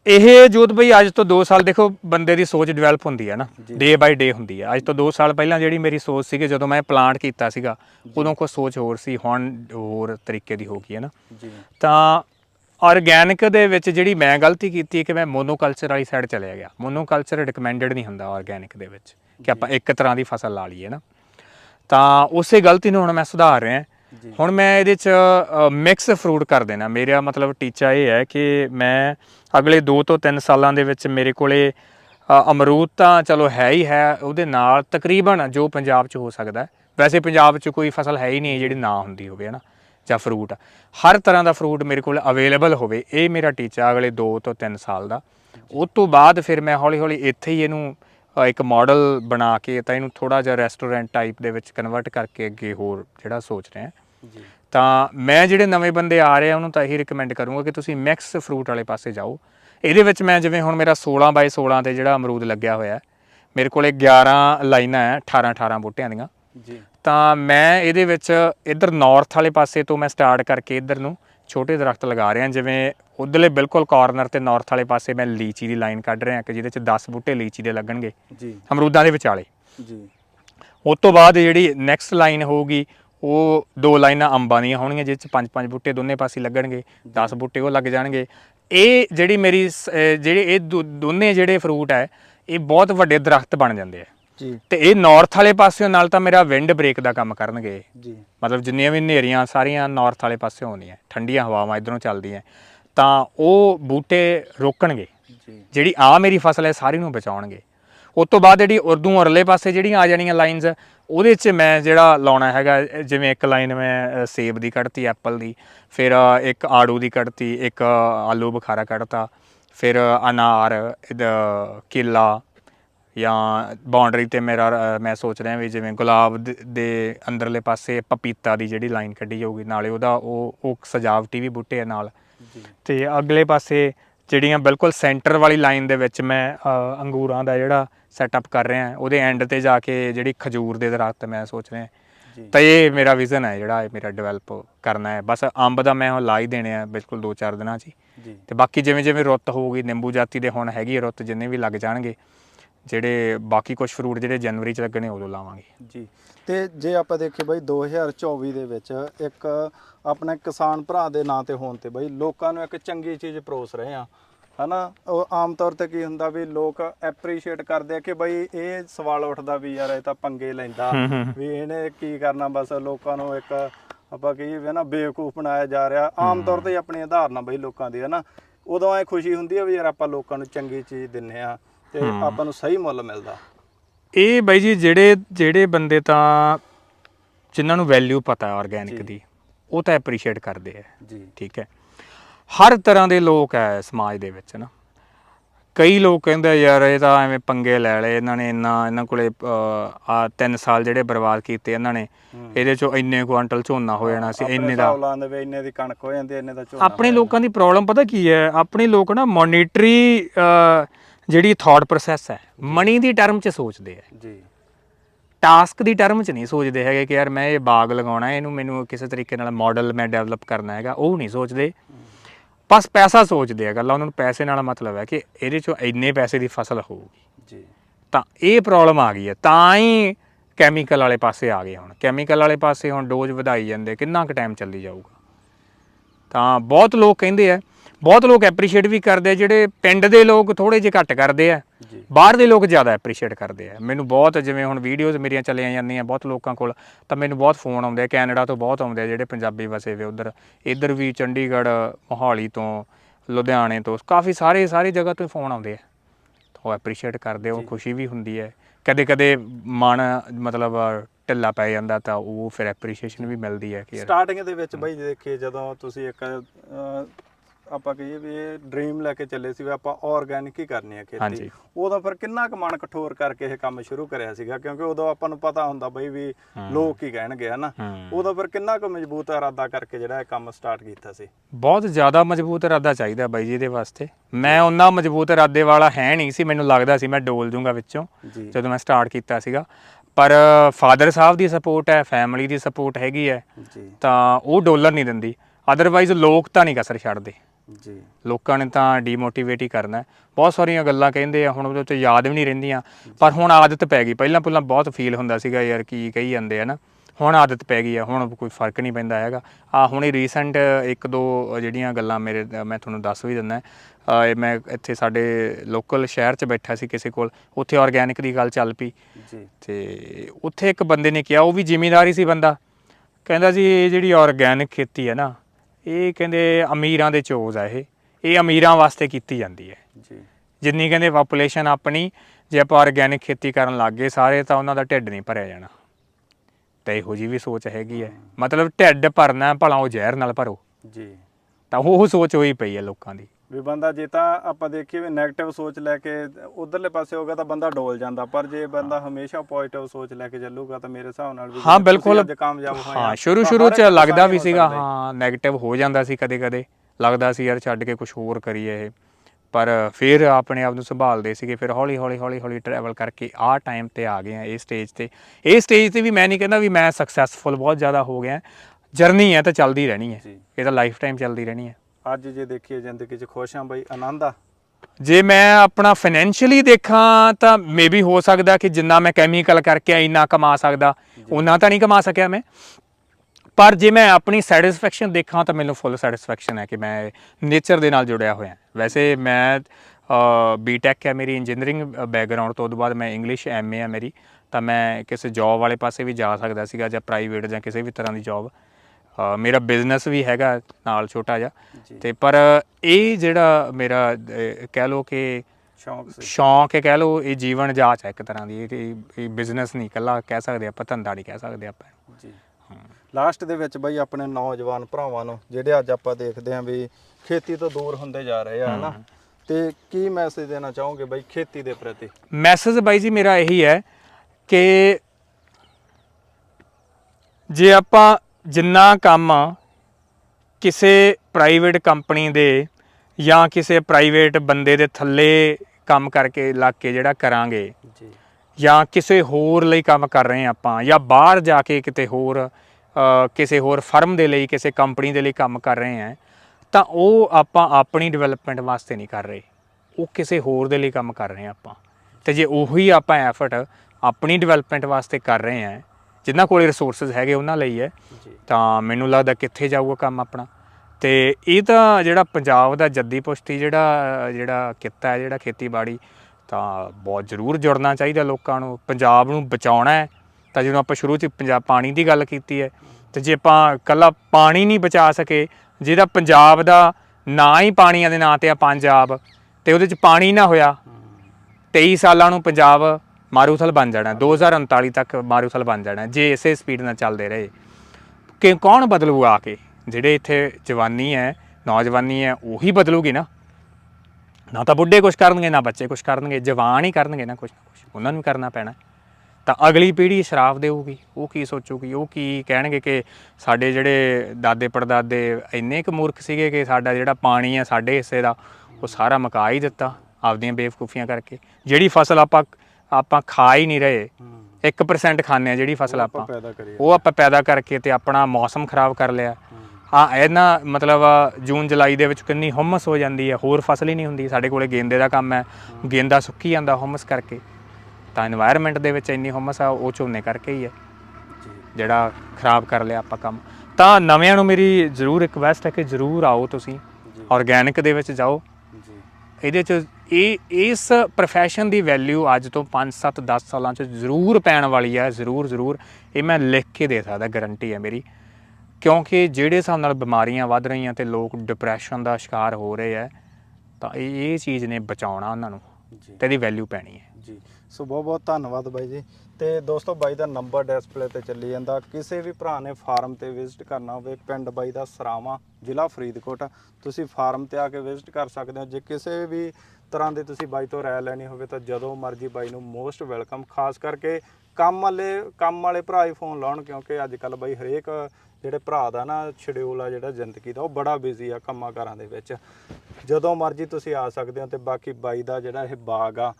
ਇਹ ਜੋਤ ਬਈ ਅੱਜ ਤੋਂ 2 ਸਾਲ ਦੇਖੋ ਬੰਦੇ ਦੀ ਸੋਚ ਡਿਵੈਲਪ ਹੁੰਦੀ ਹੈ ਨਾ। ਡੇ ਬਾਈ ਡੇ ਹੁੰਦੀ ਹੈ ਅੱਜ ਤੋਂ 2 ਸਾਲ ਪਹਿਲਾਂ ਜਿਹੜੀ ਮੇਰੀ ਸੋਚ ਸੀਗੀ ਜਦੋਂ ਮੈਂ ਪਲਾਂਟ ਕੀਤਾ ਸੀਗਾ ਉਦੋਂ ਕੋਈ ਸੋਚ ਹੋਰ ਸੀ ਹੁਣ ਹੋਰ ਤਰੀਕੇ ਦੀ ਹੋ ਗਈ ਹੈ ਨਾ। ਜੀ। ਤਾਂ ਆਰਗੈਨਿਕ ਦੇ ਵਿੱਚ ਜਿਹੜੀ ਮੈਂ ਗਲਤੀ ਕੀਤੀ ਕਿ ਮੈਂ ਮੋਨੋਕਲਚਰ ਵਾਲੀ ਸਾਈਡ ਚਲਿਆ ਗਿਆ। ਮੋਨੋਕਲਚਰ ਰਿਕਮੈਂਡਡ ਨਹੀਂ ਹੁੰਦਾ ਆਰਗੈਨਿਕ ਦੇ ਵਿੱਚ ਕਿ ਆਪਾਂ ਇੱਕ ਤਰ੍ਹਾਂ ਦੀ ਫਸਲ ਲਾ ਲਈਏ ਨਾ। ਤਾਂ ਉਸੇ ਗਲਤੀ ਨੂੰ ਹੁਣ ਮੈਂ ਸੁਧਾਰ ਰਿਹਾ। ਹੁਣ ਮੈਂ ਇਹਦੇ ਚ ਮਿਕਸ ਫਰੂਟ ਕਰ ਦੇਣਾ। ਮੇਰਾ ਮਤਲਬ ਟੀਚਾ ਇਹ ਹੈ ਕਿ ਮੈਂ ਅਗਲੇ 2 ਤੋਂ 3 ਸਾਲਾਂ ਦੇ ਵਿੱਚ ਮੇਰੇ ਕੋਲੇ ਅਮਰੂਦ ਤਾਂ ਚਲੋ ਹੈ ਹੀ ਹੈ ਉਹਦੇ ਨਾਲ ਤਕਰੀਬਨ ਜੋ ਪੰਜਾਬ 'ਚ ਹੋ ਸਕਦਾ ਵੈਸੇ ਪੰਜਾਬ 'ਚ ਕੋਈ ਫਸਲ ਹੈ ਹੀ ਨਹੀਂ ਜਿਹੜੀ ਨਾ ਹੁੰਦੀ ਹੋਵੇ ਹਨਾ ਜਾਂ ਫਰੂਟ ਹਰ ਤਰ੍ਹਾਂ ਦਾ ਫਰੂਟ ਮੇਰੇ ਕੋਲ ਅਵੇਲੇਬਲ ਹੋਵੇ ਇਹ ਮੇਰਾ ਟੀਚਾ ਅਗਲੇ 2 ਤੋਂ 3 ਸਾਲ ਦਾ। ਉਸ ਤੋਂ ਬਾਅਦ ਫਿਰ ਮੈਂ ਹੌਲੀ ਹੌਲੀ ਇੱਥੇ ਹੀ ਇਹਨੂੰ ਇੱਕ ਮਾਡਲ ਬਣਾ ਕੇ ਤਾਂ ਇਹਨੂੰ ਥੋੜਾ ਜਿਹਾ ਰੈਸਟੋਰੈਂਟ ਟਾਈਪ ਦੇ ਵਿੱਚ ਕਨਵਰਟ ਕਰਕੇ ਅੱਗੇ ਹੋਰ ਜਿਹੜਾ ਸੋਚ ਰਹੇ ਹਾਂ। ਜੀ। ਤਾਂ ਮੈਂ ਜਿਹੜੇ ਨਵੇਂ ਬੰਦੇ ਆ ਰਹੇ ਆ ਉਹਨੂੰ ਤਾਂ ਇਹੀ ਰਿਕਮੈਂਡ ਕਰੂੰਗਾ ਕਿ ਤੁਸੀਂ ਮਿਕਸ ਫਰੂਟ ਵਾਲੇ ਪਾਸੇ ਜਾਓ। ਇਹਦੇ ਵਿੱਚ ਮੈਂ ਜਿਵੇਂ ਹੁਣ ਮੇਰਾ 16 ਬਾਈ 16 ਤੇ ਜਿਹੜਾ ਅਮਰੂਦ ਲੱਗਿਆ ਹੋਇਆ ਹੈ, ਮੇਰੇ ਕੋਲੇ 11 ਲਾਈਨਾਂ ਹੈ 18 18 ਬੂਟਿਆਂ ਦੀਆਂ। ਜੀ। ਤਾਂ ਮੈਂ ਇਹਦੇ ਵਿੱਚ ਇੱਧਰ ਨਾਰਥ ਵਾਲੇ ਪਾਸੇ ਤੋਂ ਮੈਂ ਸਟਾਰਟ ਕਰਕੇ ਇੱਧਰ ਨੂੰ ਛੋਟੇ ਦਰਖਤ ਲਗਾ ਰਿਹਾ ਜਿਵੇਂ ਉਧਰਲੇ ਬਿਲਕੁਲ ਕਾਰਨਰ ਤੇ ਨਾਰਥ ਵਾਲੇ ਪਾਸੇ ਮੈਂ ਲੀਚੀ ਦੀ ਲਾਈਨ ਕੱਢ ਰਿਹਾ ਕਿ ਜਿਹਦੇ ਚ 10 ਬੂਟੇ ਲੀਚੀ ਦੇ ਲੱਗਣਗੇ। ਜੀ। ਅਮਰੂਦਾਂ ਦੇ ਵਿਚਾਲੇ। ਜੀ। ਉਸ ਤੋਂ ਬਾਅਦ ਜਿਹੜੀ ਨੈਕਸਟ ਲਾਈਨ ਹੋਊਗੀ ਉਹ ਦੋ ਲਾਈਨਾਂ ਅੰਬਾਂ ਦੀਆਂ ਹੋਣਗੀਆਂ ਜਿਸ ਚ ਪੰਜ ਪੰਜ ਬੂਟੇ ਦੋਨੇ ਪਾਸੇ ਲੱਗਣਗੇ 10 ਬੂਟੇ ਉਹ ਲੱਗ ਜਾਣਗੇ। ਇਹ ਜਿਹੜੀ ਮੇਰੀ ਜਿਹੜੇ ਇਹ ਦੋਨੇ ਜਿਹੜੇ ਫਰੂਟ ਹੈ ਇਹ ਬਹੁਤ ਵੱਡੇ ਦਰਖਤ ਬਣ ਜਾਂਦੇ ਆ। ਜੀ। ਤੇ ਇਹ ਨਾਰਥ ਵਾਲੇ ਪਾਸਿਓਂ ਨਾਲ ਤਾਂ ਮੇਰਾ ਵਿੰਡ ਬ੍ਰੇਕ ਦਾ ਕੰਮ ਕਰਨਗੇ। ਜੀ। ਮਤਲਬ ਜਿੰਨੀਆਂ ਵੀ ਹਨੇਰੀਆਂ ਸਾਰੀਆਂ ਨਾਰਥ ਵਾਲੇ ਪਾਸਿਓਂ ਆਉਂਦੀਆਂ ਠੰਡੀਆਂ ਹਵਾਵਾਂ ਇਧਰੋਂ ਚੱਲਦੀਆਂ। ਤਾਂ ਉਹ ਬੂਟੇ ਰੋਕਣਗੇ। ਜੀ। ਜਿਹੜੀ ਆ ਮੇਰੀ ਫਸਲ ਹੈ ਸਾਰੀ ਨੂੰ ਬਚਾਉਣਗੇ। ਉਸ ਤੋਂ ਬਾਅਦ ਜਿਹੜੀ ਉਰਦੂ ਉਰਲੇ ਪਾਸੇ ਜਿਹੜੀਆਂ ਆ ਜਾਣੀਆਂ ਲਾਈਨਸ ਉਹਦੇ 'ਚ ਮੈਂ ਜਿਹੜਾ ਲਾਉਣਾ ਹੈਗਾ ਜਿਵੇਂ ਇੱਕ ਲਾਈਨ ਮੈਂ ਸੇਬ ਦੀ ਕੱਢਤੀ ਐਪਲ ਦੀ ਫਿਰ ਇੱਕ ਆੜੂ ਦੀ ਕੱਢਤੀ ਇੱਕ ਆਲੂ ਬੁਖਾਰਾ ਕੱਢਤਾ ਫਿਰ ਅਨਾਰ ਇਹਦਾ ਕੇਲਾ ਜਾਂ ਬਾਉਂਡਰੀ ਤੇ ਮੇਰਾ ਮੈਂ ਸੋਚ ਰਿਹਾ ਵੀ ਜਿਵੇਂ ਗੁਲਾਬ ਦੇ- ਦੇ ਅੰਦਰਲੇ ਪਾਸੇ ਪਪੀਤਾ ਦੀ ਜਿਹੜੀ ਲਾਈਨ ਕੱਢੀ ਜਾਊਗੀ ਨਾਲੇ ਉਹਦਾ ਉਹ ਉਹ ਸਜਾਵਟੀ ਵੀ ਬੂਟੇ ਆ ਨਾਲ। ਜੀ। ਤੇ ਅਗਲੇ ਪਾਸੇ ਜਿਹੜੀਆਂ ਬਿਲਕੁਲ ਸੈਂਟਰ ਵਾਲੀ ਲਾਈਨ ਦੇ ਵਿੱਚ ਮੈਂ ਅ, ਅੰਗੂਰਾਂ ਦਾ ਜਿਹੜਾ ਸੈਟਅਪ ਕਰ ਰਿਹਾ ਉਹਦੇ ਐਂਡ ਤੇ ਜਾ ਕੇ ਜਿਹੜੀ ਖਜੂਰ ਦੇ ਦਰਖਤ ਮੈਂ ਸੋਚ ਰਿਹਾ। ਜੀ। ਤਾਂ ਇਹ ਮੇਰਾ ਵਿਜ਼ਨ ਹੈ ਜਿਹੜਾ ਇਹ ਮੇਰਾ ਡਿਵੈਲਪ ਕਰਨਾ ਹੈ। ਬਸ ਅੰਬ ਦਾ ਮੈਂ ਹੁਣ ਲਾ ਹੀ ਦੇਣੇ ਆ ਬਿਲਕੁਲ 2-4 ਦਿਨਾਂ 'ਚ ਹੀ। ਜੀ। ਤੇ ਬਾਕੀ ਜਿਵੇਂ ਜਿਵੇਂ ਰੁੱਤ ਹੋਊਗੀ ਨਿੰਬੂ ਜਾਤੀ ਦੇ ਹੁਣ ਹੈਗੀ ਹੈ ਰੁੱਤ ਜਿੰਨੇ ਵੀ ਲੱਗ ਜਾਣਗੇ ਜਿਹੜੇ ਬਾਕੀ ਕੁਝ ਫਰੂਟ ਜਿਹੜੇ ਜਨਵਰੀ 'ਚ ਲੱਗਣੇ ਉਦੋਂ ਲਾਵਾਂਗੇ। ਜੀ। ਤੇ ਜੇ ਆਪਾਂ ਦੇਖੀਏ ਬਈ 2024 ਦੇ ਵਿੱਚ ਇੱਕ ਆਪਣੇ ਕਿਸਾਨ ਭਰਾ ਦੇ ਨਾਂ ਤੇ ਹੋਣ ਤੇ ਬਈ ਲੋਕਾਂ ਨੂੰ ਇੱਕ ਚੰਗੀ ਚੀਜ਼ ਪਰੋਸ ਰਹੇ ਆ ਹਨਾ? ਉਹ ਆਮ ਤੌਰ ਤੇ ਕੀ ਹੁੰਦਾ ਵੀ ਲੋਕ ਐਪਰੀਸ਼ੀਏਟ ਕਰਦੇ ਆ ਕਿ ਬਈ ਇਹ ਸਵਾਲ ਉੱਠਦਾ ਵੀ ਯਾਰ ਇਹ ਤਾਂ ਪੰਗੇ ਲੈਂਦਾ। ਵੀ ਇਹਨੇ ਕੀ ਕਰਨਾ? ਬਸ ਲੋਕਾਂ ਨੂੰ ਇੱਕ ਆਪਾਂ ਕਹੀਏ ਵੀ ਨਾ ਬੇਵਕੂਫ ਬਣਾਇਆ ਜਾ ਰਿਹਾ। ਆਮ ਤੌਰ ਤੇ ਆਪਣੀ ਉਦਾਹਰਨਾਂ ਬਈ ਲੋਕਾਂ ਦੀ ਹਨਾ? ਉਦੋਂ ਐ ਖੁਸ਼ੀ ਹੁੰਦੀ ਆ ਵੀ ਯਾਰ ਆਪਾਂ ਲੋਕਾਂ ਨੂੰ ਚੰਗੀ ਚੀਜ਼ ਦਿੰਨੇ ਆ। ਤੇ ਆਪਾਂ ਨੂੰ ਸਹੀ ਮੁੱਲ ਮਿਲਦਾ। ਇਹ ਬਾਈ ਜੀ ਜਿਹੜੇ ਜਿਹੜੇ ਬੰਦੇ ਤਾਂ ਜਿਨ੍ਹਾਂ ਨੂੰ ਵੈਲਿਊ ਪਤਾ ਹੈ ਆਰਗੈਨਿਕ। ਦੀ ਉਹ ਤਾਂ ਐਪਰੀਸ਼ੀਏਟ ਕਰਦੇ ਆ। ਜੀ। ਠੀਕ ਹੈ। ਹਰ ਤਰ੍ਹਾਂ ਦੇ ਲੋਕ ਹੈ ਸਮਾਜ ਦੇ ਵਿੱਚ ਨਾ। ਕਈ ਲੋਕ ਕਹਿੰਦੇ ਯਾਰ ਇਹ ਤਾਂ ਐਵੇਂ ਪੰਗੇ ਲੈ ਲਏ ਇਹਨਾਂ ਨੇ ਇੰਨਾ ਇਹਨਾਂ ਕੋਲੇ ਆ 3 ਸਾਲ ਜਿਹੜੇ ਬਰਬਾਦ ਕੀਤੇ ਇਹਨਾਂ ਨੇ। ਇਹਦੇ ਚੋਂ ਇੰਨੇ ਕੁਆਂਟਲ ਝੋਨਾ ਹੋ ਜਾਣਾ ਸੀ ਇੰਨੇ ਦਾ। ਹਿਸਾਬ ਲਾਉਂਦੇ ਵੀ ਇੰਨੇ ਦੀ ਕਣਕ ਹੋ ਜਾਂਦੀ ਇੰਨੇ ਦਾ ਝੋਨਾ ਆਪਣੇ ਲੋਕਾਂ ਦੀ ਪ੍ਰੋਬਲਮ ਪਤਾ ਕੀ ਹੈ? ਆਪਣੇ ਲੋਕ ਨਾ ਮੋਨੀਟਰੀ ਜਿਹੜੀ ਥਾਟ ਪ੍ਰੋਸੈਸ ਹੈ ਮਨੀ ਦੀ ਟਰਮ 'ਚ ਸੋਚਦੇ ਆ। ਜੀ। ਟਾਸਕ ਦੀ ਟਰਮ 'ਚ ਨਹੀਂ ਸੋਚਦੇ ਹੈਗੇ ਕਿ ਯਾਰ ਮੈਂ ਇਹ ਬਾਗ ਲਗਾਉਣਾ ਇਹਨੂੰ ਮੈਨੂੰ ਕਿਸੇ ਤਰੀਕੇ ਨਾਲ ਮਾਡਲ ਮੈਂ ਡਿਵੈਲਪ ਕਰਨਾ ਹੈਗਾ ਉਹ ਨਹੀਂ ਸੋਚਦੇ। ਬਸ ਪੈਸਾ ਸੋਚਦੇ ਆ ਗੱਲਾਂ ਉਹਨਾਂ ਨੂੰ ਪੈਸੇ ਨਾਲ ਮਤਲਬ ਹੈ ਕਿ ਇਹਦੇ 'ਚੋਂ ਇੰਨੇ ਪੈਸੇ ਦੀ ਫਸਲ ਹੋਊਗੀ। ਜੀ। ਤਾਂ ਇਹ ਪ੍ਰੋਬਲਮ ਆ ਗਈ ਹੈ ਤਾਂ ਹੀ ਕੈਮੀਕਲ ਵਾਲੇ ਪਾਸੇ ਆ ਗਏ ਹੁਣ। ਕੈਮੀਕਲ ਵਾਲੇ ਪਾਸੇ ਹੁਣ ਡੋਜ਼ ਵਧਾਈ ਜਾਂਦੇ ਕਿੰਨਾ ਕੁ ਟਾਈਮ ਚੱਲੀ ਜਾਊਗਾ। ਤਾਂ ਬਹੁਤ ਲੋਕ ਕਹਿੰਦੇ ਆ ਬਹੁਤ ਲੋਕ ਐਪਰੀਸ਼ੀਏਟ ਵੀ ਕਰਦੇ ਆ ਜਿਹੜੇ ਪਿੰਡ ਦੇ ਲੋਕ ਥੋੜੇ ਜਿਹਾ ਘੱਟ ਕਰਦੇ ਆ। ਬਾਹਰ ਦੇ ਲੋਕ ਜ਼ਿਆਦਾ ਐਪਰੀਸ਼ੀਏਟ ਕਰਦੇ ਆ। ਮੈਨੂੰ ਬਹੁਤ ਜਿਵੇਂ ਹੁਣ ਵੀਡੀਓਜ਼ ਮੇਰੀਆਂ ਚੱਲੀਆਂ ਜਾਂਦੀਆਂ ਬਹੁਤ ਲੋਕਾਂ ਕੋਲ ਤਾਂ ਮੈਨੂੰ ਬਹੁਤ ਫੋਨ ਆਉਂਦੇ ਆ ਕੈਨੇਡਾ ਤੋਂ ਬਹੁਤ ਆਉਂਦੇ ਆ ਜਿਹੜੇ ਪੰਜਾਬੀ ਵਸੇ ਵੇ ਉਧਰ। ਇੱਧਰ ਵੀ ਚੰਡੀਗੜ੍ਹ ਮੋਹਾਲੀ ਤੋਂ ਲੁਧਿਆਣੇ ਤੋਂ ਕਾਫੀ ਸਾਰੇ ਸਾਰੀ ਜਗ੍ਹਾ ਤੋਂ ਫੋਨ ਆਉਂਦੇ ਆ। ਉਹ ਐਪਰੀਸ਼ੀਏਟ ਕਰਦੇ ਉਹ ਖੁਸ਼ੀ ਵੀ ਹੁੰਦੀ ਹੈ। ਕਦੇ ਕਦੇ ਮਨ ਮਤਲਬ ਢਿੱਲਾ ਪੈ ਜਾਂਦਾ ਤਾਂ ਉਹ ਫਿਰ ਐਪਰੀਸ਼ੀਏਸ਼ਨ ਵੀ ਮਿਲਦੀ ਹੈ ਕਿ ਸਟਾਰਟਿੰਗ ਦੇ ਵਿੱਚ ਬਈ ਦੇਖੀਏ ਜਦੋਂ ਤੁਸੀਂ ਇੱਕ ਆਪਾਂ ਕਹੀਏ ਵੀ ਇਹ ਡ੍ਰੀਮ ਲੈ ਕੇ ਚੱਲੇ ਸੀ ਵੀ ਆਪਾਂ ਆਰਗੈਨਿਕ ਹੀ ਕਰਨੀ ਹੈ ਖੇਤੀ। ਹਾਂਜੀ। ਉਦੋਂ ਫਿਰ ਕਿੰਨਾ ਕੁ ਮਨ ਕਠੋਰ ਕਰਕੇ ਇਹ ਕੰਮ ਸ਼ੁਰੂ ਕਰਿਆ ਸੀਗਾ ਕਿਉਂਕਿ ਉਦੋਂ ਆਪਾਂ ਨੂੰ ਪਤਾ ਹੁੰਦਾ ਬਈ ਵੀ ਲੋਕ ਕੀ ਕਹਿਣਗੇ ਹਨਾ? ਹੂੰ। ਉਦੋਂ ਫਿਰ ਕਿੰਨਾ ਕੁ ਮਜ਼ਬੂਤ ਇਰਾਦਾ ਕਰਕੇ ਜਿਹੜਾ ਇਹ ਕੰਮ ਸਟਾਰਟ ਕੀਤਾ ਸੀ? ਬਹੁਤ ਜ਼ਿਆਦਾ ਮਜ਼ਬੂਤ ਇਰਾਦਾ ਚਾਹੀਦਾ ਬਾਈ ਜੀ ਇਹਦੇ ਵਾਸਤੇ। ਮੈਂ ਉਹਨਾਂ ਮਜ਼ਬੂਤ ਇਰਾਦੇ ਵਾਲਾ ਹੈ ਨਹੀਂ ਸੀ ਮੈਨੂੰ ਲੱਗਦਾ ਸੀ ਮੈਂ ਡੋਲ ਜੂੰਗਾ ਵਿੱਚੋਂ ਜੀ। ਜਦੋਂ ਮੈਂ ਸਟਾਰਟ ਕੀਤਾ ਸੀਗਾ। ਪਰ ਫਾਦਰ ਸਾਹਿਬ ਦੀ ਸਪੋਰਟ ਹੈ ਫੈਮਿਲੀ ਦੀ ਸਪੋਰਟ ਹੈਗੀ ਹੈ ਜੀ। ਤਾਂ ਉਹ ਡੋਲਰ ਨਹੀਂ ਦਿੰਦੀ। ਅਦਰਵਾਈਜ਼ ਲੋਕ ਤਾਂ ਨਹੀਂ ਕਸਰ ਛੱਡਦੇ। ਜੀ। ਲੋਕਾਂ ਨੇ ਤਾਂ ਡੀਮੋਟੀਵੇਟ ਹੀ ਕਰਨਾ ਹੈ। ਬਹੁਤ ਸਾਰੀਆਂ ਗੱਲਾਂ ਕਹਿੰਦੇ ਆ ਹੁਣ ਉਹਦੇ ਉੱਤੇ ਯਾਦ ਵੀ ਨਹੀਂ ਰਹਿੰਦੀਆਂ। ਪਰ ਹੁਣ ਆਦਤ ਪੈ ਗਈ। ਪਹਿਲਾਂ ਪਹਿਲਾਂ ਬਹੁਤ ਫੀਲ ਹੁੰਦਾ ਸੀਗਾ ਯਾਰ ਕੀ ਕਹੀ ਜਾਂਦੇ ਆ ਨਾ। ਹੁਣ ਆਦਤ ਪੈ ਗਈ ਆ। ਹੁਣ ਕੋਈ ਫ਼ਰਕ ਨਹੀਂ ਪੈਂਦਾ ਹੈਗਾ। ਆ ਹੁਣੇ ਰੀਸੈਂਟ ਇੱਕ ਦੋ ਜਿਹੜੀਆਂ ਗੱਲਾਂ ਮੇਰੇ ਮੈਂ ਤੁਹਾਨੂੰ ਦੱਸ ਵੀ ਦਿੰਦਾ ਅਹ ਇਹ ਮੈਂ ਇੱਥੇ ਸਾਡੇ ਲੋਕਲ ਸ਼ਹਿਰ 'ਚ ਬੈਠਾ ਸੀ ਕਿਸੇ ਕੋਲ। ਉੱਥੇ ਆਰਗੈਨਿਕ ਦੀ ਗੱਲ ਚੱਲ ਪਈ। ਜੀ। ਤੇ ਉੱਥੇ ਇੱਕ ਬੰਦੇ ਨੇ ਕਿਹਾ ਉਹ ਵੀ ਜ਼ਿਮੀਂਦਾਰੀ ਸੀ ਬੰਦਾ। ਕਹਿੰਦਾ ਜੀ ਇਹ ਜਿਹੜੀ ਆਰਗੈਨਿਕ ਖੇਤੀ ਹੈ ਨਾ ਇਹ ਕਹਿੰਦੇ ਅਮੀਰਾਂ ਦੇ ਚੋਜ਼ ਆ ਇਹ। ਇਹ ਅਮੀਰਾਂ ਵਾਸਤੇ ਕੀਤੀ ਜਾਂਦੀ ਹੈ। ਜੀ। ਜਿੰਨੀ ਕਹਿੰਦੇ ਪਾਪੂਲੇਸ਼ਨ ਆਪਣੀ ਜੇ ਆਪਾਂ ਆਰਗੈਨਿਕ ਖੇਤੀ ਕਰਨ ਲੱਗ ਗਏ ਸਾਰੇ ਤਾਂ ਉਹਨਾਂ ਦਾ ਢਿੱਡ ਨਹੀਂ ਭਰਿਆ ਜਾਣਾ। ਤਾਂ ਇਹੋ ਜੀ ਵੀ ਸੋਚ ਹੈਗੀ ਹੈ। ਮਤਲਬ ਢਿੱਡ ਭਰਨਾ ਭਲਾ ਉਹ ਜ਼ਹਿਰ ਨਾਲ ਭਰੋ। ਜੀ। ਤਾਂ ਉਹ ਸੋਚ ਹੋਈ ਪਈ ਹੈ ਲੋਕਾਂ ਦੀ। ਵੀ ਬੰਦਾ ਜੇ ਤਾਂ ਆਪਾਂ ਦੇਖੀਏ ਵੀ 네ਗੇਟਿਵ ਸੋਚ ਲੈ ਕੇ ਉਧਰਲੇ ਪਾਸੇ ਹੋਗਾ ਤਾਂ ਬੰਦਾ ਡੋਲ ਜਾਂਦਾ ਪਰ ਜੇ ਬੰਦਾ ਹਮੇਸ਼ਾ ਪੋਜ਼ਿਟਿਵ ਸੋਚ ਲੈ ਕੇ ਚੱਲੂਗਾ ਤਾਂ ਮੇਰੇ ਹਿਸਾਬ ਨਾਲ ਵੀ ਹਾਂ ਬਿਲਕੁਲ। ਕਾਮਯਾਬ ਹੋਏ ਆ, ਹਾਂ ਸ਼ੁਰੂ ਸ਼ੁਰੂ ਚ ਲੱਗਦਾ ਵੀ ਸੀਗਾ ਹੈ। ਹਾਂ 네ਗੇਟਿਵ ਹੋ ਜਾਂਦਾ ਸੀ ਕਦੇ ਕਦੇ ਲੱਗਦਾ ਸੀ ਯਾਰ ਛੱਡ ਕੇ ਕੁਝ ਹੋਰ ਕਰੀਏ ਇਹ। ਪਰ ਫਿਰ ਆਪਣੇ ਆਪ ਨੂੰ ਸੰਭਾਲਦੇ ਸੀਗੇ ਫਿਰ ਹੌਲੀ ਹੌਲੀ ਹੌਲੀ ਹੌਲੀ ਟਰੈਵਲ ਕਰਕੇ ਆਹ ਟਾਈਮ ਤੇ ਆ ਗਏ ਆ ਇਹ ਸਟੇਜ ਤੇ। ਇਹ ਸਟੇਜ ਤੇ ਵੀ ਮੈਂ ਨਹੀਂ ਕਹਿੰਦਾ ਵੀ ਮੈਂ ਸਕਸੈਸਫੁਲ ਬਹੁਤ ਜ਼ਿਆਦਾ ਹੋ ਗਿਆ। ਜਰਨੀ ਹੈ ਤਾਂ ਚੱਲਦੀ ਰਹਿਣੀ ਹੈ। ਇਹ ਤਾਂ ਲਾਈਫ ਟਾਈਮ ਚੱਲਦੀ ਰਹਿਣੀ ਹੈ। ਅੱਜ ਜੇ ਦੇਖੀਏ ਜ਼ਿੰਦਗੀ 'ਚ ਖੁਸ਼ ਹਾਂ ਬਈ ਆਨੰਦ ਆ। ਜੇ ਮੈਂ ਆਪਣਾ ਫਾਈਨੈਂਸ਼ੀਅਲੀ ਦੇਖਾਂ ਤਾਂ ਮੇਬੀ ਹੋ ਸਕਦਾ ਕਿ ਜਿੰਨਾ ਮੈਂ ਕੈਮੀਕਲ ਕਰਕੇ ਇੰਨਾ ਕਮਾ ਸਕਦਾ। ਉਹਨਾਂ ਤਾਂ ਨਹੀਂ ਕਮਾ ਸਕਿਆ ਮੈਂ। ਪਰ ਜੇ ਮੈਂ ਆਪਣੀ ਸੈਟੀਸਫੈਕਸ਼ਨ ਦੇਖਾਂ ਤਾਂ ਮੈਨੂੰ ਫੁੱਲ ਸੈਟੀਸਫੈਕਸ਼ਨ ਹੈ ਕਿ ਮੈਂ ਨੇਚਰ ਦੇ ਨਾਲ ਜੁੜਿਆ ਹੋਇਆ। ਵੈਸੇ ਮੈਂ ਬੀਟੈਕ ਹੈ ਮੇਰੀ ਇੰਜੀਨੀਅਰਿੰਗ ਬੈਕਗ੍ਰਾਉਂਡ ਤੋਂ ਬਾਅਦ ਮੈਂ ਇੰਗਲਿਸ਼ ਐਮਏ ਹੈ ਮੇਰੀ। ਤਾਂ ਮੈਂ ਕਿਸੇ ਜੌਬ ਵਾਲੇ ਪਾਸੇ ਵੀ ਜਾ ਸਕਦਾ ਸੀਗਾ ਜਾਂ ਪ੍ਰਾਈਵੇਟ ਜਾਂ ਕਿਸੇ ਵੀ ਤਰ੍ਹਾਂ ਦੀ ਜੌਬ ਮੇਰਾ ਬਿਜ਼ਨਸ ਵੀ ਹੈਗਾ ਨਾਲ ਛੋਟਾ ਜਿਹਾ। ਤੇ ਪਰ ਇਹ ਜਿਹੜਾ ਮੇਰਾ ਕਹਿ ਲਓ ਕਿ ਸ਼ੌਂਕ ਸੀ। ਸ਼ੌਂਕ ਹੈ ਕਹਿ ਲਓ ਇਹ ਜੀਵਨ ਜਾਚ ਹੈ ਇੱਕ ਤਰ੍ਹਾਂ ਦੀ। ਇਹ ਬਿਜ਼ਨਸ ਨਹੀਂ ਇਕੱਲਾ ਕਹਿ ਸਕਦੇ ਆਪਾਂ ਧੰਦਾ ਨਹੀਂ ਕਹਿ ਸਕਦੇ ਆਪਾਂ। ਜੀ। ਲਾਸਟ ਦੇ ਵਿੱਚ ਬਈ ਆਪਣੇ ਨੌਜਵਾਨ ਭਰਾਵਾਂ ਨੂੰ ਜਿਹੜੇ ਅੱਜ ਆਪਾਂ ਦੇਖਦੇ ਆਂ ਵੀ ਖੇਤੀ ਤੋਂ ਦੂਰ ਹੁੰਦੇ ਜਾ ਰਹੇ ਆ ਹਨਾ? ਤੇ ਕੀ ਮੈਸੇਜ ਦੇਣਾ ਚਾਹੋਗੇ ਬਈ ਖੇਤੀ ਦੇ ਪ੍ਰਤੀ? ਮੈਸੇਜ ਬਾਈ ਜੀ ਮੇਰਾ ਇਹੀ ਹੈ ਕਿ ਜੇ ਆਪਾਂ ਜਿੰਨਾ ਕੰਮ ਕਿਸੇ ਪ੍ਰਾਈਵੇਟ ਕੰਪਨੀ ਦੇ ਜਾਂ ਕਿਸੇ ਪ੍ਰਾਈਵੇਟ ਬੰਦੇ ਦੇ ਥੱਲੇ ਕੰਮ ਕਰਕੇ ਲੱਗ ਕੇ ਜਿਹੜਾ ਕਰਾਂਗੇ ਜੀ। ਜਾਂ ਕਿਸੇ ਹੋਰ ਲਈ ਕੰਮ ਕਰ ਰਹੇ ਹਾਂ ਆਪਾਂ ਜਾਂ ਬਾਹਰ ਜਾ ਕੇ ਕਿਤੇ ਹੋਰ ਕਿਸੇ ਹੋਰ ਫਰਮ ਦੇ ਲਈ ਕਿਸੇ ਕੰਪਨੀ ਦੇ ਲਈ ਕੰਮ ਕਰ ਰਹੇ ਹਾਂ ਤਾਂ ਉਹ ਆਪਾਂ ਆਪਣੀ ਡਿਵੈਲਪਮੈਂਟ ਵਾਸਤੇ ਨਹੀਂ ਕਰ ਰਹੇ। ਉਹ ਕਿਸੇ ਹੋਰ ਦੇ ਲਈ ਕੰਮ ਕਰ ਰਹੇ ਹਾਂ ਆਪਾਂ। ਤੇ ਜੇ ਉਹੀ ਆਪਾਂ ਐਫਰਟ ਆਪਣੀ ਡਿਵੈਲਪਮੈਂਟ ਵਾਸਤੇ ਕਰ ਰਹੇ ਹਾਂ ਜਿਨ੍ਹਾਂ ਕੋਲ ਰਿਸੋਰਸਸ ਹੈਗੇ ਉਹਨਾਂ ਲਈ ਹੈ ਤਾਂ ਮੈਨੂੰ ਲੱਗਦਾ ਕਿੱਥੇ ਜਾਊਗਾ ਕੰਮ ਆਪਣਾ। ਤੇ ਇਹ ਤਾਂ ਜਿਹੜਾ ਪੰਜਾਬ ਦਾ ਜੱਦੀ ਪੁਸ਼ਤੀ ਜਿਹੜਾ ਜਿਹੜਾ ਕਿੱਤਾ ਹੈ ਜਿਹੜਾ ਖੇਤੀਬਾੜੀ ਤਾਂ ਬਹੁਤ ਜ਼ਰੂਰ ਜੁੜਨਾ ਚਾਹੀਦਾ ਲੋਕਾਂ ਨੂੰ। ਪੰਜਾਬ ਨੂੰ ਬਚਾਉਣਾ ਹੈ ਤਾਂ ਜਦੋਂ ਆਪਾਂ ਸ਼ੁਰੂ 'ਚ ਪੰਜਾਬ ਪਾਣੀ ਦੀ ਗੱਲ ਕੀਤੀ ਹੈ ਤੇ ਜੇ ਆਪਾਂ ਕੱਲਾ ਪਾਣੀ ਨਹੀਂ ਬਚਾ ਸਕੇ ਜਿਹਦਾ ਪੰਜਾਬ ਦਾ ਨਾਂ ਹੀ ਪਾਣੀਆਂ ਦੇ ਨਾਂ ਤੇ ਆ ਪੰਜਾਬ ਤੇ ਉਹਦੇ 'ਚ ਪਾਣੀ ਨਾ ਹੋਇਆ 23 ਸਾਲਾਂ ਨੂੰ ਪੰਜਾਬ ਮਾਰੂਥਲ ਬਣ ਜਾਣਾ 2039 ਤੱਕ ਮਾਰੂਥਲ ਬਣ ਜਾਣਾ, ਜੇ ਇਸੇ ਸਪੀਡ ਨਾਲ ਚੱਲਦੇ ਰਹੇ। ਕਿ ਕੌਣ ਬਦਲੂਗਾ ਆ ਕੇ? ਜਿਹੜੇ ਇੱਥੇ ਜਵਾਨੀ ਹੈ, ਨੌਜਵਾਨੀ ਹੈ, ਉਹੀ ਬਦਲੂਗੀ ਨਾ। ਨਾ ਤਾਂ ਬੁੱਢੇ ਕੁਝ ਕਰਨਗੇ, ਨਾ ਬੱਚੇ ਕੁਝ ਕਰਨਗੇ, ਜਵਾਨ ਹੀ ਕਰਨਗੇ ਨਾ ਕੁਝ ਨਾ ਕੁਝ ਉਹਨਾਂ ਨੂੰ ਕਰਨਾ ਪੈਣਾ। ਤਾਂ ਅਗਲੀ ਪੀੜ੍ਹੀ ਸ਼ਰਾਬ ਦੇਊਗੀ, ਉਹ ਕੀ ਸੋਚੂਗੀ, ਉਹ ਕੀ ਕਹਿਣਗੇ ਕਿ ਸਾਡੇ ਜਿਹੜੇ ਦਾਦੇ ਪੜਦਾਦੇ ਇੰਨੇ ਕੁ ਮੂਰਖ ਸੀਗੇ ਕਿ ਸਾਡਾ ਜਿਹੜਾ ਪਾਣੀ ਹੈ ਸਾਡੇ ਹਿੱਸੇ ਦਾ, ਉਹ ਸਾਰਾ ਮਕਾ ਹੀ ਦਿੱਤਾ ਆਪਦੀਆਂ ਬੇਵਕੂਫੀਆਂ ਕਰਕੇ। ਜਿਹੜੀ ਫਸਲ ਆਪਾਂ ਆਪਾਂ ਖਾ ਹੀ ਨਹੀਂ ਰਹੇ। 1% ਖਾਂਦੇ ਆ ਜਿਹੜੀ ਫਸਲ ਆਪਾਂ। ਉਹ ਆਪਾਂ ਪੈਦਾ ਕਰਕੇ ਤੇ ਆਪਣਾ ਮੌਸਮ ਖਰਾਬ ਕਰ ਲਿਆ। ਹਾਂ। ਇਹਨਾਂ ਮਤਲਬ ਜੂਨ ਜੁਲਾਈ ਦੇ ਵਿੱਚ ਕਿੰਨੀ ਹਮਸ ਹੋ ਜਾਂਦੀ ਹੈ। ਹੋਰ ਫਸਲ ਹੀ ਨਹੀਂ ਹੁੰਦੀ। ਸਾਡੇ ਕੋਲੇ ਗੇਂਦੇ ਦਾ ਕੰਮ ਹੈ। ਗੇਂਦਾ ਸੁੱਕੀ ਜਾਂਦਾ ਹਮਸ ਕਰਕੇ। ਤਾਂ এনवायरमेंट ਦੇ ਵਿੱਚ ਇੰਨੀ ਹਮਸ ਆ ਉਹ ਝੋਨੇ ਕਰਕੇ ਹੀ ਹੈ। ਜਿਹੜਾ ਖਰਾਬ ਕਰ ਲਿਆ ਆਪਾਂ ਕੰਮ। ਤਾਂ ਨਵਿਆਂ ਨੂੰ ਮੇਰੀ ਜ਼ਰੂਰ ਰਿਕਵੈਸਟ ਹੈ ਕਿ ਜ਼ਰੂਰ ਆਓ ਤੁਸੀਂ। ਆਰਗੈਨਿਕ ਦੇ ਵਿੱਚ ਜਾਓ। ਇਹਦੇ ਚ ਇਹ ਇਸ profession ਦੀ ਵੈਲਿਊ ਅੱਜ ਤੋਂ 5 7 10 ਸਾਲਾਂ ਚ ਜ਼ਰੂਰ ਪੈਣ ਵਾਲੀ ਹੈ ਜ਼ਰੂਰ ਜ਼ਰੂਰ। ਇਹ ਮੈਂ ਲਿਖ ਕੇ ਦੇ ਸਕਦਾ ਗਾਰੰਟੀ ਹੈ ਮੇਰੀ। ਕਿਉਂਕਿ ਜਿਹੜੇ ਹਿਸਾਬ ਨਾਲ ਬਿਮਾਰੀਆਂ ਵੱਧ ਰਹੀਆਂ ਤੇ ਲੋਕ ਡਿਪਰੈਸ਼ਨ ਦਾ ਸ਼ਿਕਾਰ ਹੋ ਰਹੇ ਹੈ ਤਾਂ ਇਹ ਇਹ ਚੀਜ਼ ਨੇ ਬਚਾਉਣਾ ਉਹਨਾਂ ਨੂੰ ਤੇ ਇਹਦੀ ਵੈਲਿਊ ਪੈਣੀ ਹੈ। ਜੀ। ਸੋ ਬਹੁਤ ਬਹੁਤ ਧੰਨਵਾਦ ਬਾਈ ਜੀ। ਤੇ ਦੋਸਤੋ ਬਾਈ ਦਾ ਨੰਬਰ ਡਿਸਪਲੇ ਤੇ ਚੱਲੀ ਜਾਂਦਾ। ਕਿਸੇ ਵੀ ਭਰਾ ਨੇ ਫਾਰਮ ਤੇ ਵਿਜ਼ਿਟ ਕਰਨਾ ਹੋਵੇ ਪਿੰਡ ਬਾਈ ਦਾ ਸਰਾਵਾ ਜ਼ਿਲ੍ਹਾ ਫਰੀਦਕੋਟ ਤੁਸੀਂ ਫਾਰਮ ਤੇ ਆ ਕੇ ਵਿਜ਼ਿਟ ਕਰ ਸਕਦੇ ਹੋ। ਜੇ ਕਿਸੇ ਵੀ ਤਰ੍ਹਾਂ ਦੇ ਤੁਸੀਂ ਬਾਈ ਤੋਂ ਰਾਏ ਲੈਣੀ ਹੋਵੇ ਤਾਂ ਜਦੋਂ ਮਰਜ਼ੀ ਬਾਈ ਨੂੰ ਮੋਸਟ ਵੈਲਕਮ ਖਾਸ ਕਰਕੇ ਕੰਮ ਵਾਲੇ ਕੰਮ ਵਾਲੇ ਭਰਾ ਹੀ ਫੋਨ ਲਾਉਣ ਕਿਉਂਕਿ ਅੱਜ ਕੱਲ ਬਾਈ ਹਰੇਕ ਜਿਹੜੇ ਭਰਾ ਦਾ ਨਾ ਸ਼ਡਿਊਲ ਆ ਜਿਹੜਾ ਜ਼ਿੰਦਗੀ ਦਾ, ਉਹ ਬੜਾ ਬਿਜ਼ੀ ਆ ਕੰਮਾਂ ਕਾਰਾਂ ਦੇ ਵਿੱਚ। ਜਦੋਂ ਮਰਜ਼ੀ ਤੁਸੀਂ ਆ ਸਕਦੇ ਹੋ ਤੇ ਬਾਕੀ ਬਾਈ ਦਾ ਜਿਹੜਾ ਇਹ ਬਾਗ ਆ,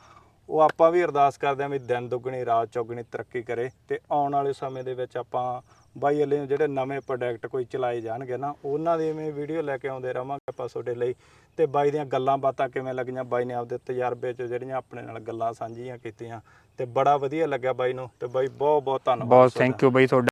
ਉਹ ਆਪਾਂ ਵੀ ਅਰਦਾਸ ਕਰਦੇ ਹਾਂ ਵੀ ਦਿਨ ਦੁੱਗਣੀ, ਰਾਤ ਚੌਗਣੀ ਤਰੱਕੀ ਕਰੇ ਤੇ ਆਉਣ ਵਾਲੇ ਸਮੇਂ ਦੇ ਵਿੱਚ ਆਪਾਂ ਬਾਈ ਵਾਲੇ ਜਿਹੜੇ ਨਵੇਂ ਪ੍ਰੋਡਕਟ ਕੋਈ ਚਲਾਏ ਜਾਣਗੇ ਨਾ ਉਹਨਾਂ ਦੀ ਮੈਂ ਵੀਡੀਓ ਲੈ ਕੇ ਆਉਂਦੇ ਰਵਾਂਗੇ ਆਪਾਂ ਤੁਹਾਡੇ ਲਈ। ਤੇ ਬਾਈ ਦੀਆਂ ਗੱਲਾਂ ਬਾਤਾਂ ਕਿਵੇਂ ਲੱਗੀਆਂ? ਬਾਈ ਨੇ ਆਪਦੇ ਤਜਰਬੇ 'ਚ ਜਿਹੜੀਆਂ ਆਪਣੇ ਨਾਲ ਗੱਲਾਂ ਸਾਂਝੀਆਂ ਕੀਤੀਆਂ। ਤੇ ਬੜਾ ਵਧੀਆ ਲੱਗਿਆ ਬਾਈ ਨੂੰ। ਤੇ ਬਾਈ ਬਹੁਤ ਬਹੁਤ ਧੰਨਵਾਦ ਬਹੁਤ। ਥੈਂਕ ਯੂ ਬਈ ਤੁਹਾਡਾ।